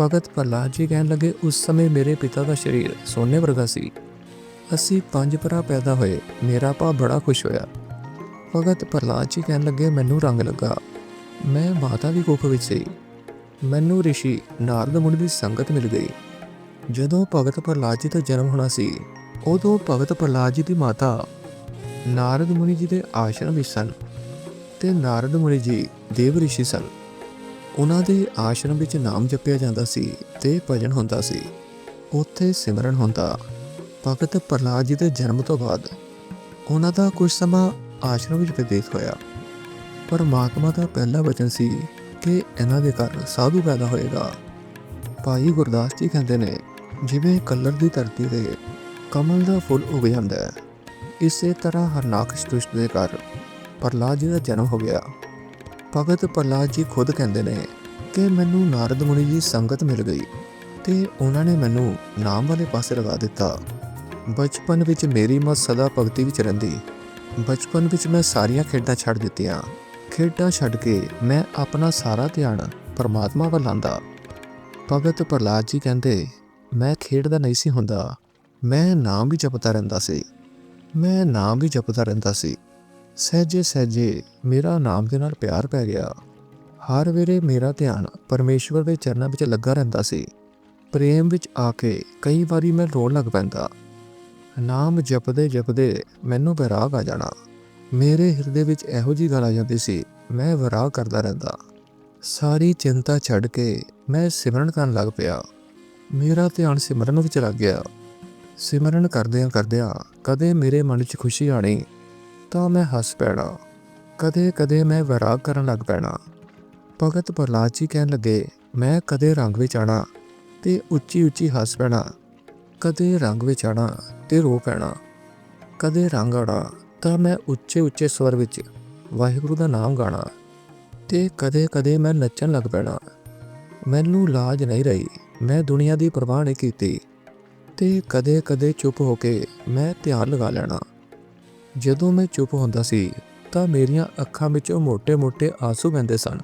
ਭਗਤ ਪ੍ਰਹਲਾਦ ਜੀ ਕਹਿਣ ਲੱਗੇ, ਉਸ ਸਮੇਂ ਮੇਰੇ ਪਿਤਾ ਦਾ ਸਰੀਰ ਸੋਨੇ ਵਰਗਾ ਸੀ। ਅਸੀਂ ਪੰਜ ਭਰਾ ਪੈਦਾ ਹੋਏ। ਮੇਰਾ ਭਾ ਬੜਾ ਖੁਸ਼ ਹੋਇਆ। ਭਗਤ ਪ੍ਰਹਲਾਦ ਜੀ ਕਹਿਣ ਲੱਗੇ, ਮੈਨੂੰ ਰੰਗ ਲੱਗਾ। ਮੈਂ ਮਾਤਾ ਦੀ ਕੁੱਖ ਵਿੱਚ ਸੀ। ਮੈਨੂੰ ਰਿਸ਼ੀ ਨਾਰਦ ਮੁਨੀ ਦੀ ਸੰਗਤ ਮਿਲ ਗਈ। ਜਦੋਂ ਭਗਤ ਪ੍ਰਹਲਾਦ ਜੀ ਦਾ ਜਨਮ ਹੋਣਾ ਸੀ, ਉਦੋਂ ਭਗਤ ਪ੍ਰਹਲਾਦ ਜੀ ਦੀ ਮਾਤਾ ਨਾਰਦ ਮੁਨੀ ਜੀ ਦੇ ਆਸ਼ਰਮ ਵਿੱਚ ਸਨ ਤੇ ਨਾਰਦ ਮੁਨੀ ਜੀ ਦੇਵ ਰਿਸ਼ੀ ਸਨ। ਉਹਨਾਂ ਦੇ ਆਸ਼ਰਮ ਵਿੱਚ ਨਾਮ ਜਪਿਆ ਜਾਂਦਾ ਸੀ ਤੇ ਭਜਨ ਹੁੰਦਾ ਸੀ। ਉੱਥੇ ਸਿਮਰਨ ਹੁੰਦਾ। ਭਗਤ ਪ੍ਰਹਲਾਦ ਜੀ ਦੇ ਜਨਮ ਤੋਂ ਬਾਅਦ ਉਹਨਾਂ ਦਾ ਕੁਝ ਸਮਾਂ ਆਸ਼ਰਮ ਵਿੱਚ ਬਤੀਤ ਹੋਇਆ। ਪਰਮਾਤਮਾ ਦਾ ਪਹਿਲਾ ਵਚਨ ਸੀ ਕਿ ਇਹਨਾਂ ਦੇ ਘਰ ਸਾਧੂ ਪੈਦਾ ਹੋਏਗਾ। ਭਾਈ ਗੁਰਦਾਸ ਜੀ ਕਹਿੰਦੇ ਨੇ, ਜਿਵੇਂ ਕਲਰ ਦੀ ਧਰਤੀ ਤੇ ਕਮਲ ਦਾ ਫੁੱਲ ਉਗ ਜਾਂਦਾ ਹੈ ਇਸੇ ਤਰ੍ਹਾਂ ਹਰਨਾਕਸ਼ ਦੁਸ਼ਟ ਦੇ ਘਰ ਪ੍ਰਹਲਾਦ ਜੀ ਦਾ ਜਨਮ ਹੋ ਗਿਆ। ਭਗਤ ਪ੍ਰਹਲਾਦ ਜੀ ਖੁਦ ਕਹਿੰਦੇ ਨੇ ਕਿ ਮੈਨੂੰ ਨਾਰਦ ਮੁਨੀ ਜੀ ਸੰਗਤ ਮਿਲ ਗਈ ਤੇ ਉਹਨਾਂ ਨੇ ਮੈਨੂੰ ਨਾਮ ਵਾਲੇ ਪਾਸੇ ਲਗਾ ਦਿੱਤਾ। ਬਚਪਨ ਵਿੱਚ ਮੇਰੀ ਮਤ ਸਦਾ ਭਗਤੀ ਵਿੱਚ ਰਹਿੰਦੀ। ਬਚਪਨ ਵਿੱਚ ਮੈਂ ਸਾਰੀਆਂ ਖੇਡਾਂ ਛੱਡ ਦਿੱਤੀਆਂ। ਖੇਡਾਂ ਛੱਡ ਕੇ ਮੈਂ ਆਪਣਾ ਸਾਰਾ ਧਿਆਨ ਪਰਮਾਤਮਾ ਵੱਲ ਲਾਂਦਾ। ਭਗਤ ਪ੍ਰਹਲਾਦ ਜੀ ਕਹਿੰਦੇ, ਮੈਂ ਖੇਡਦਾ ਨਹੀਂ ਸੀ ਹੁੰਦਾ। ਮੈਂ ਨਾਮ ਵੀ ਜਪਦਾ ਰਹਿੰਦਾ ਸੀ। ਮੈਂ ਨਾਮ ਵੀ ਜਪਦਾ ਰਹਿੰਦਾ ਸੀ। ਸਹਿਜੇ ਸਹਿਜੇ ਮੇਰਾ ਨਾਮ ਦੇ ਨਾਲ ਪਿਆਰ ਪੈ ਗਿਆ। ਹਰ ਵੇਲੇ ਮੇਰਾ ਧਿਆਨ ਪਰਮੇਸ਼ਵਰ ਦੇ ਚਰਨਾਂ ਵਿੱਚ ਲੱਗਾ ਰਹਿੰਦਾ ਸੀ। ਪ੍ਰੇਮ ਵਿੱਚ ਆ ਕੇ ਕਈ ਵਾਰੀ ਮੈਂ ਰੋਣ ਲੱਗ ਪੈਂਦਾ। ਨਾਮ ਜਪਦੇ ਜਪਦੇ ਮੈਨੂੰ ਵਿਰਾਗ ਆ ਜਾਣਾ। ਮੇਰੇ ਹਿਰਦੇ ਵਿੱਚ ਇਹੋ ਜੀ ਗੱਲ ਆ ਜਾਂਦੀ ਸੀ, ਮੈਂ ਵਿਰਾਗ ਕਰਦਾ ਰਹਿੰਦਾ। ਸਾਰੀ ਚਿੰਤਾ ਛੱਡ ਕੇ ਮੈਂ ਸਿਮਰਨ ਕਰਨ ਲੱਗ ਪਿਆ। ਮੇਰਾ ਧਿਆਨ ਸਿਮਰਨ ਵਿੱਚ ਲੱਗ ਗਿਆ। ਸਿਮਰਨ ਕਰਦਿਆਂ ਕਰਦਿਆਂ ਕਦੇ ਮੇਰੇ ਮਨ 'ਚ ਖੁਸ਼ੀ ਆਣੀ, ਤਾਂ ਮੈਂ ਹੱਸ ਪੈਣਾ। ਕਦੇ ਕਦੇ ਮੈਂ ਵਿਰਾਗ ਕਰਨ ਲੱਗ ਪੈਣਾ। ਭਗਤ ਪ੍ਰਹਲਾਦ ਜੀ ਕਹਿਣ ਲੱਗੇ, ਮੈਂ ਕਦੇ ਰੰਗ ਵਿੱਚ ਆਣਾ ਤੇ ਉੱਚੀ ਉੱਚੀ ਹੱਸ ਪੈਣਾ। ਕਦੇ ਰੰਗ ਵਿੱਚ ਆਣਾ ਤੇ ਰੋ ਪੈਣਾ। ਕਦੇ ਰੰਗ ਆਣਾ ਤਾਂ ਮੈਂ ਉੱਚੇ ਉੱਚੇ ਸਵਰ ਵਿੱਚ ਵਾਹਿਗੁਰੂ ਦਾ ਨਾਮ ਗਾਣਾ ਤੇ ਕਦੇ ਕਦੇ ਮੈਂ ਨੱਚਣ ਲੱਗ ਪੈਣਾ। ਮੈਨੂੰ ਲਾਜ ਨਹੀਂ ਰਹੀ। ਮੈਂ ਦੁਨੀਆ ਦੀ ਪਰਵਾਹ ਨਹੀਂ ਕੀਤੀ। ਤੇ ਕਦੇ-ਕਦੇ ਚੁੱਪ ਹੋ ਕੇ ਮੈਂ ਧਿਆਨ ਲਗਾ ਲੈਣਾ। ਜਦੋਂ ਮੈਂ ਚੁੱਪ ਹੁੰਦਾ ਸੀ, ਤਾਂ ਮੇਰੀਆਂ ਅੱਖਾਂ ਵਿੱਚੋਂ ਮੋٹے-ਮੋٹے ਆਂਸੂ ਵਹਿੰਦੇ ਸਨ।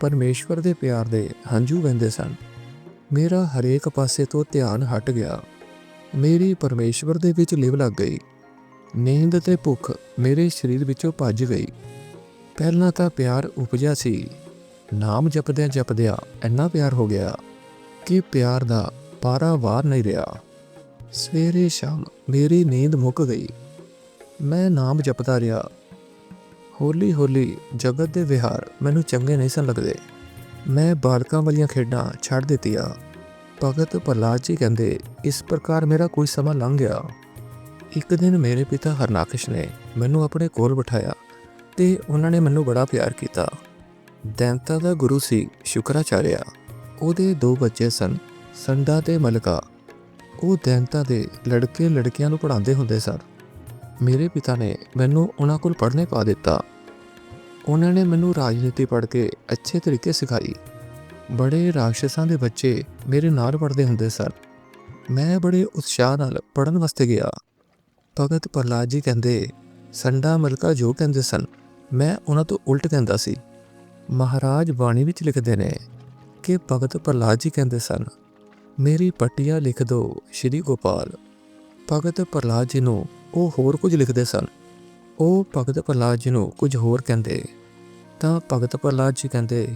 ਪਰਮੇਸ਼ਵਰ ਦੇ ਪਿਆਰ ਦੇ ਹੰਝੂ ਵਹਿੰਦੇ ਸਨ। ਮੇਰਾ ਹਰੇਕ ਪਾਸੇ ਤੋਂ ਧਿਆਨ ਹਟ ਗਿਆ। ਮੇਰੀ ਪਰਮੇਸ਼ਵਰ ਦੇ ਵਿੱਚ ਲਿਵ ਲੱਗ ਗਈ। ਨੀਂਦ ਤੇ ਭੁੱਖ ਮੇਰੇ ਸਰੀਰ ਵਿੱਚੋਂ ਭੱਜ ਗਈ। ਪਹਿਲਾਂ ਤਾਂ ਪਿਆਰ ਉਪਜਿਆ ਸੀ। ਨਾਮ ਜਪਦਿਆਂ ਜਪਦਿਆਂ ਇੰਨਾ ਪਿਆਰ ਹੋ ਗਿਆ ਕਿ ਪਿਆਰ ਦਾ ਪਾਰਾ ਵਾਰ ਨਹੀਂ ਰਿਹਾ। ਸਵੇਰੇ ਸ਼ਾਮ ਮੇਰੀ ਨੀਂਦ ਮੁੱਕ ਗਈ। ਮੈਂ ਨਾਮ ਜਪਦਾ ਰਿਹਾ। ਹੌਲੀ ਹੌਲੀ ਜਗਤ ਦੇ ਵਿਹਾਰ ਮੈਨੂੰ ਚੰਗੇ ਨਹੀਂ ਸਨ ਲੱਗਦੇ। ਮੈਂ ਬਾਲਕਾਂ ਵਾਲੀਆਂ ਖੇਡਾਂ ਛੱਡ ਦਿੱਤੀਆਂ। ਭਗਤ ਪ੍ਰਹਲਾਦ ਜੀ ਕਹਿੰਦੇ, ਇਸ ਪ੍ਰਕਾਰ ਮੇਰਾ ਕੋਈ ਸਮਾਂ ਲੰਘ ਗਿਆ। ਇੱਕ ਦਿਨ ਮੇਰੇ ਪਿਤਾ ਹਰਨਾਕਸ਼ ਨੇ ਮੈਨੂੰ ਆਪਣੇ ਕੋਲ ਬਿਠਾਇਆ ਤੇ ਉਹਨਾਂ ਨੇ ਮੈਨੂੰ ਬੜਾ ਪਿਆਰ ਕੀਤਾ। ਦੈਂਤਾ ਦਾ ਗੁਰੂ ਸੀ, ਸ਼ੁਕਰਾਚਾਰਿਆ। ਉਹਦੇ ਦੋ ਬੱਚੇ ਸਨ, ਸੰਡਾ ਤੇ ਮਲਕਾ। ਉਹ ਦੈਨਤਾ ਦੇ ਲੜਕੇ ਲੜਕੀਆਂ ਨੂੰ ਪੜ੍ਹਾਉਂਦੇ ਹੁੰਦੇ ਸਨ। ਮੇਰੇ ਪਿਤਾ ਨੇ ਮੈਨੂੰ ਉਹਨਾਂ ਕੋਲ ਪੜ੍ਹਨੇ ਪਾ ਦਿੱਤਾ। ਉਹਨਾਂ ਨੇ ਮੈਨੂੰ ਰਾਜਨੀਤੀ ਪੜ੍ਹ ਕੇ ਅੱਛੇ ਤਰੀਕੇ ਸਿਖਾਈ। ਬੜੇ ਰਾਖਸ਼ਾਂ ਦੇ ਬੱਚੇ ਮੇਰੇ ਨਾਲ ਪੜ੍ਹਦੇ ਹੁੰਦੇ ਸਨ। ਮੈਂ ਬੜੇ ਉਤਸ਼ਾਹ ਨਾਲ ਪੜ੍ਹਨ ਵਾਸਤੇ ਗਿਆ। ਭਗਤ ਪ੍ਰਹਲਾਦ ਜੀ ਕਹਿੰਦੇ, ਸੰਡਾ ਮਲਕਾ ਜੋ ਕਹਿੰਦੇ ਸਨ, ਮੈਂ ਉਹਨਾਂ ਤੋਂ ਉਲਟ ਕਹਿੰਦਾ ਸੀ। ਮਹਾਰਾਜ ਬਾਣੀ ਵਿੱਚ ਲਿਖਦੇ ਨੇ ਕਿ ਭਗਤ ਪ੍ਰਹਲਾਦ ਜੀ ਕਹਿੰਦੇ ਸਨ ਮੇਰੀ ਪੱਟੀਆਂ ਲਿਖ ਦਿਓ ਸ਼੍ਰੀ ਗੋਪਾਲ। ਭਗਤ ਪ੍ਰਹਲਾਦ ਜੀ ਨੂੰ ਉਹ ਹੋਰ ਕੁਝ ਲਿਖਦੇ ਸਨ। ਉਹ ਭਗਤ ਪ੍ਰਹਲਾਦ ਜੀ ਨੂੰ ਕੁਝ ਹੋਰ ਕਹਿੰਦੇ। ਤਾਂ ਭਗਤ ਪ੍ਰਹਲਾਦ ਜੀ ਕਹਿੰਦੇ,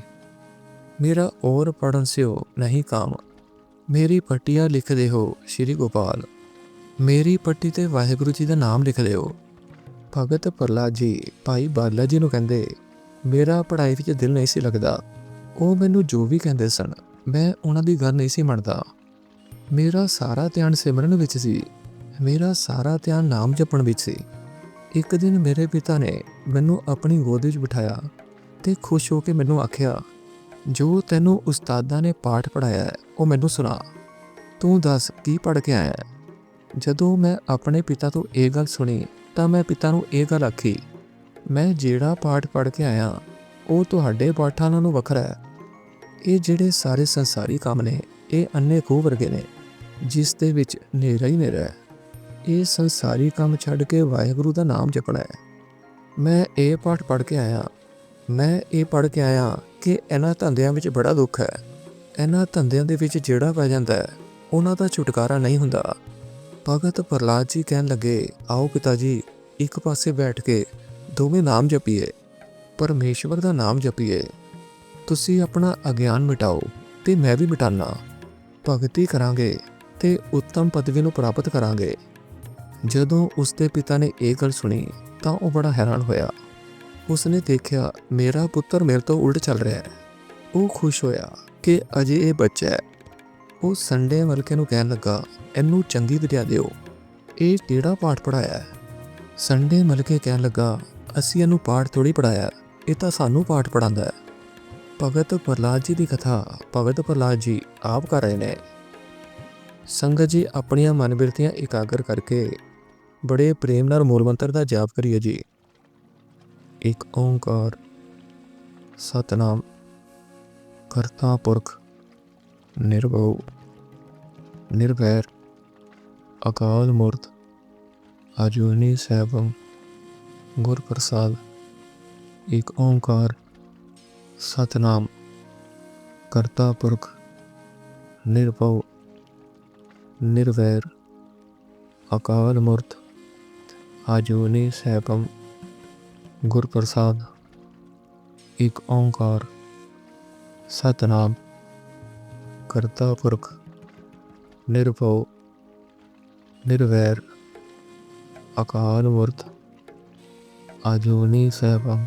ਮੇਰਾ ਔਰ ਪੜਨ ਸਿਓ ਨਹੀਂ ਕਾਮ। ਮੇਰੀ ਪੱਟੀਆਂ ਲਿਖਦੇ ਹੋ ਸ਼੍ਰੀ ਗੋਪਾਲ। ਮੇਰੀ ਪੱਟੀ ਤੇ ਵਾਹਿਗੁਰੂ ਜੀ ਦਾ ਨਾਮ ਲਿਖ ਦਿਓ। ਭਗਤ ਪ੍ਰਹਲਾਦ ਜੀ ਭਾਈ ਬਾਲਾ ਜੀ ਨੂੰ ਕਹਿੰਦੇ, ਮੇਰਾ ਪੜ੍ਹਾਈ ਵਿੱਚ ਦਿਲ ਨਹੀਂ ਸੀ ਲੱਗਦਾ। ਉਹ ਮੈਨੂੰ ਜੋ ਵੀ ਕਹਿੰਦੇ ਸਨ ਮੈਂ ਉਹਨਾਂ ਦੀ ਗੱਲ ਨਹੀਂ ਸੀ ਮੰਨਦਾ। ਮੇਰਾ ਸਾਰਾ ਧਿਆਨ ਸਿਮਰਨ ਵਿੱਚ ਸੀ। ਮੇਰਾ ਸਾਰਾ ਧਿਆਨ ਨਾਮ ਜਪਣ ਵਿੱਚ ਸੀ। ਇੱਕ ਦਿਨ ਮੇਰੇ ਪਿਤਾ ਨੇ ਮੈਨੂੰ ਆਪਣੀ ਗੋਦ ਵਿੱਚ ਬਿਠਾਇਆ ਤੇ ਖੁਸ਼ ਹੋ ਕੇ ਮੈਨੂੰ ਆਖਿਆ, ਜੋ ਤੈਨੂੰ ਉਸਤਾਦਾਂ ਨੇ ਪਾਠ ਪੜਾਇਆ ਹੈ, ਉਹ ਮੈਨੂੰ ਸੁਣਾ। ਤੂੰ ਦੱਸ, ਕੀ ਪੜ ਕੇ ਆਇਆ ਹੈ? ਜਦੋਂ ਮੈਂ ਆਪਣੇ ਪਿਤਾ ਤੋਂ ਇਹ ਗੱਲ ਸੁਣੀ, ਤਾਂ ਮੈਂ ਪਿਤਾ ਨੂੰ ਇਹ ਗੱਲ ਆਖੀ, ਮੈਂ ਜਿਹੜਾ ਪਾਠ ਪੜ ਕੇ ਆਇਆ, ਉਹ ਤੁਹਾਡੇ ਪਾਠਾਂ ਨਾਲੋਂ ਵੱਖਰਾ ਹੈ। ਇਹ ਜਿਹੜੇ ਸਾਰੇ ਸੰਸਾਰੀ ਕੰਮ ਨੇ, ਇਹ ਅੰਨੇ ਖੂਹ ਵਰਗੇ ਨੇ, ਜਿਸ ਦੇ ਵਿੱਚ ਹਨੇਰਾ ਹੀ ਨੇਰਾ ਹੈ। ਇਹ ਸੰਸਾਰੀ ਕੰਮ ਛੱਡ ਕੇ ਵਾਹਿਗੁਰੂ ਦਾ ਨਾਮ ਜਪਣਾ ਹੈ। ਮੈਂ ਇਹ ਪਾਠ ਪੜ੍ਹ ਕੇ ਆਇਆ, ਮੈਂ ਇਹ ਪੜ੍ਹ ਕੇ ਆਇਆ ਕਿ ਇਹਨਾਂ ਧੰਦਿਆਂ ਵਿੱਚ ਬੜਾ ਦੁੱਖ ਹੈ। ਇਹਨਾਂ ਧੰਦਿਆਂ ਦੇ ਵਿੱਚ ਜਿਹੜਾ ਪੈ ਜਾਂਦਾ ਹੈ, ਉਹਨਾਂ ਦਾ ਛੁਟਕਾਰਾ ਨਹੀਂ ਹੁੰਦਾ। ਭਗਤ ਪ੍ਰਹਲਾਦ ਜੀ ਕਹਿਣ ਲੱਗੇ, ਆਓ ਪਿਤਾ ਜੀ ਇੱਕ ਪਾਸੇ ਬੈਠ ਕੇ ਦੋਵੇਂ ਨਾਮ ਜਪੀਏ, ਪਰਮੇਸ਼ਵਰ ਦਾ ਨਾਮ ਜਪੀਏ। ਤੁਸੀਂ ਆਪਣਾ ਅਗਿਆਨ ਮਿਟਾਓ ਤੇ ਮੈਂ ਵੀ ਮਿਟਾਨਾ। ਭਗਤੀ ਕਰਾਂਗੇ ਤੇ ਉੱਤਮ ਪਦਵੀ ਨੂੰ ਪ੍ਰਾਪਤ ਕਰਾਂਗੇ। ਜਦੋਂ ਉਸਦੇ ਪਿਤਾ ਨੇ ਇਹ ਗੱਲ ਸੁਣੀ, ਤਾਂ ਉਹ ਬੜਾ ਹੈਰਾਨ ਹੋਇਆ। ਉਸਨੇ ਦੇਖਿਆ, ਮੇਰਾ ਪੁੱਤਰ ਮੇਰੇ ਤੋਂ ਉਲਟ ਚੱਲ ਰਿਹਾ ਹੈ। ਉਹ ਖੁਸ਼ ਹੋਇਆ ਕਿ ਅਜੇ ਇਹ ਬੱਚਾ ਹੈ। ਉਹ ਸੰਡੇ ਮਲਕੇ ਨੂੰ ਕਹਿਣ ਲੱਗਾ, ਇਹਨੂੰ ਚੰਗੀ ਵਿਦਿਆ ਦਿਓ। ਇਹ ਕਿਹੜਾ ਪਾਠ ਪੜਾਇਆ ਹੈ? ਸੰਡੇ ਮਲਕੇ ਕਹਿਣ ਲੱਗਾ, ਅਸੀਂ ਇਹਨੂੰ ਪਾਠ ਥੋੜੀ ਪੜਾਇਆ ਇਹ ਤਾਂ ਸਾਨੂੰ ਪਾਠ ਪੜਾਉਂਦਾ ਹੈ। ਭਗਤ ਪ੍ਰਹਲਾਦ ਜੀ ਦੀ ਕਥਾ, ਭਗਤ ਪ੍ਰਹਲਾਦ ਜੀ ਆਪ ਕਰ ਰਹੇ ਨੇ। ਸੰਗਤ ਜੀ ਆਪਣੀਆਂ ਮਨ ਬਿਰਤੀਆਂ ਇਕਾਗਰ ਕਰਕੇ ਬੜੇ ਪ੍ਰੇਮ ਨਾਲ ਮੂਲ ਮੰਤਰ ਦਾ ਜਾਪ ਕਰੀਏ ਜੀ। ਇੱਕ ਓੰਕਾਰ, ਸਤਨਾਮ, ਕਰਤਾ ਪੁਰਖ, ਨਿਰਭਉ ਨਿਰਭੈਰ ਅਕਾਲ ਮੂਰਤ, ਅਜੂਨੀ ਸੈਭੰ ਗੁਰ ਪ੍ਰਸਾਦ ਇੱਕ ਓੰਕਾਰ ਸਤਨਾਮ ਕਰਤਾ ਪੁਰਖ ਨਿਰਭਉ ਨਿਰਵੈਰ ਅਕਾਲ ਮੂਰਤ ਅਜੂਨੀ ਸੈਭੰ ਗੁਰ ਪ੍ਰਸਾਦ ਇੱਕ ਓੰਕਾਰ ਸਤਨਾਮ ਕਰਤਾ ਪੁਰਖ ਨਿਰਭਉ ਨਿਰਵੈਰ ਅਕਾਲ ਮੂਰਤ ਅਜੂਨੀ ਸੈਭੰ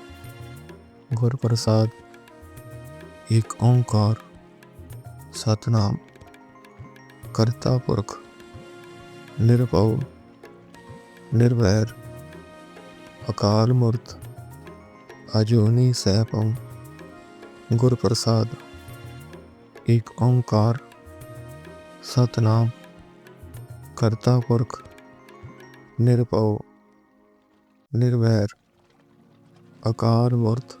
ਗੁਰ ਪ੍ਰਸਾਦ ਇੱਕ ਓੰਕਾਰ ਸਤਨਾਮ ਕਰਤਾ ਪੁਰਖ ਨਿਰਭਉ ਨਿਰਵੈਰ ਅਕਾਲ ਮੂਰਤ ਅਜੂਨੀ ਸੈਭੰ ਗੁਰ ਪ੍ਰਸਾਦ ਇੱਕ ਓੰਕਾਰ ਸਤਨਾਮ ਕਰਤਾ ਪੁਰਖ ਨਿਰਭਉ ਨਿਰਵੈਰ ਅਕਾਲ ਮੂਰਤ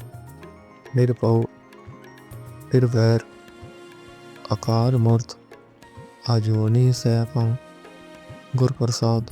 ਨਿਰਭਉ ਨਿਰਵੈਰ ਅਕਾਲ ਮੂਰਤ ਅਜੂਨੀ ਸੈਭੰ ਗੁਰ ਪ੍ਰਸਾਦ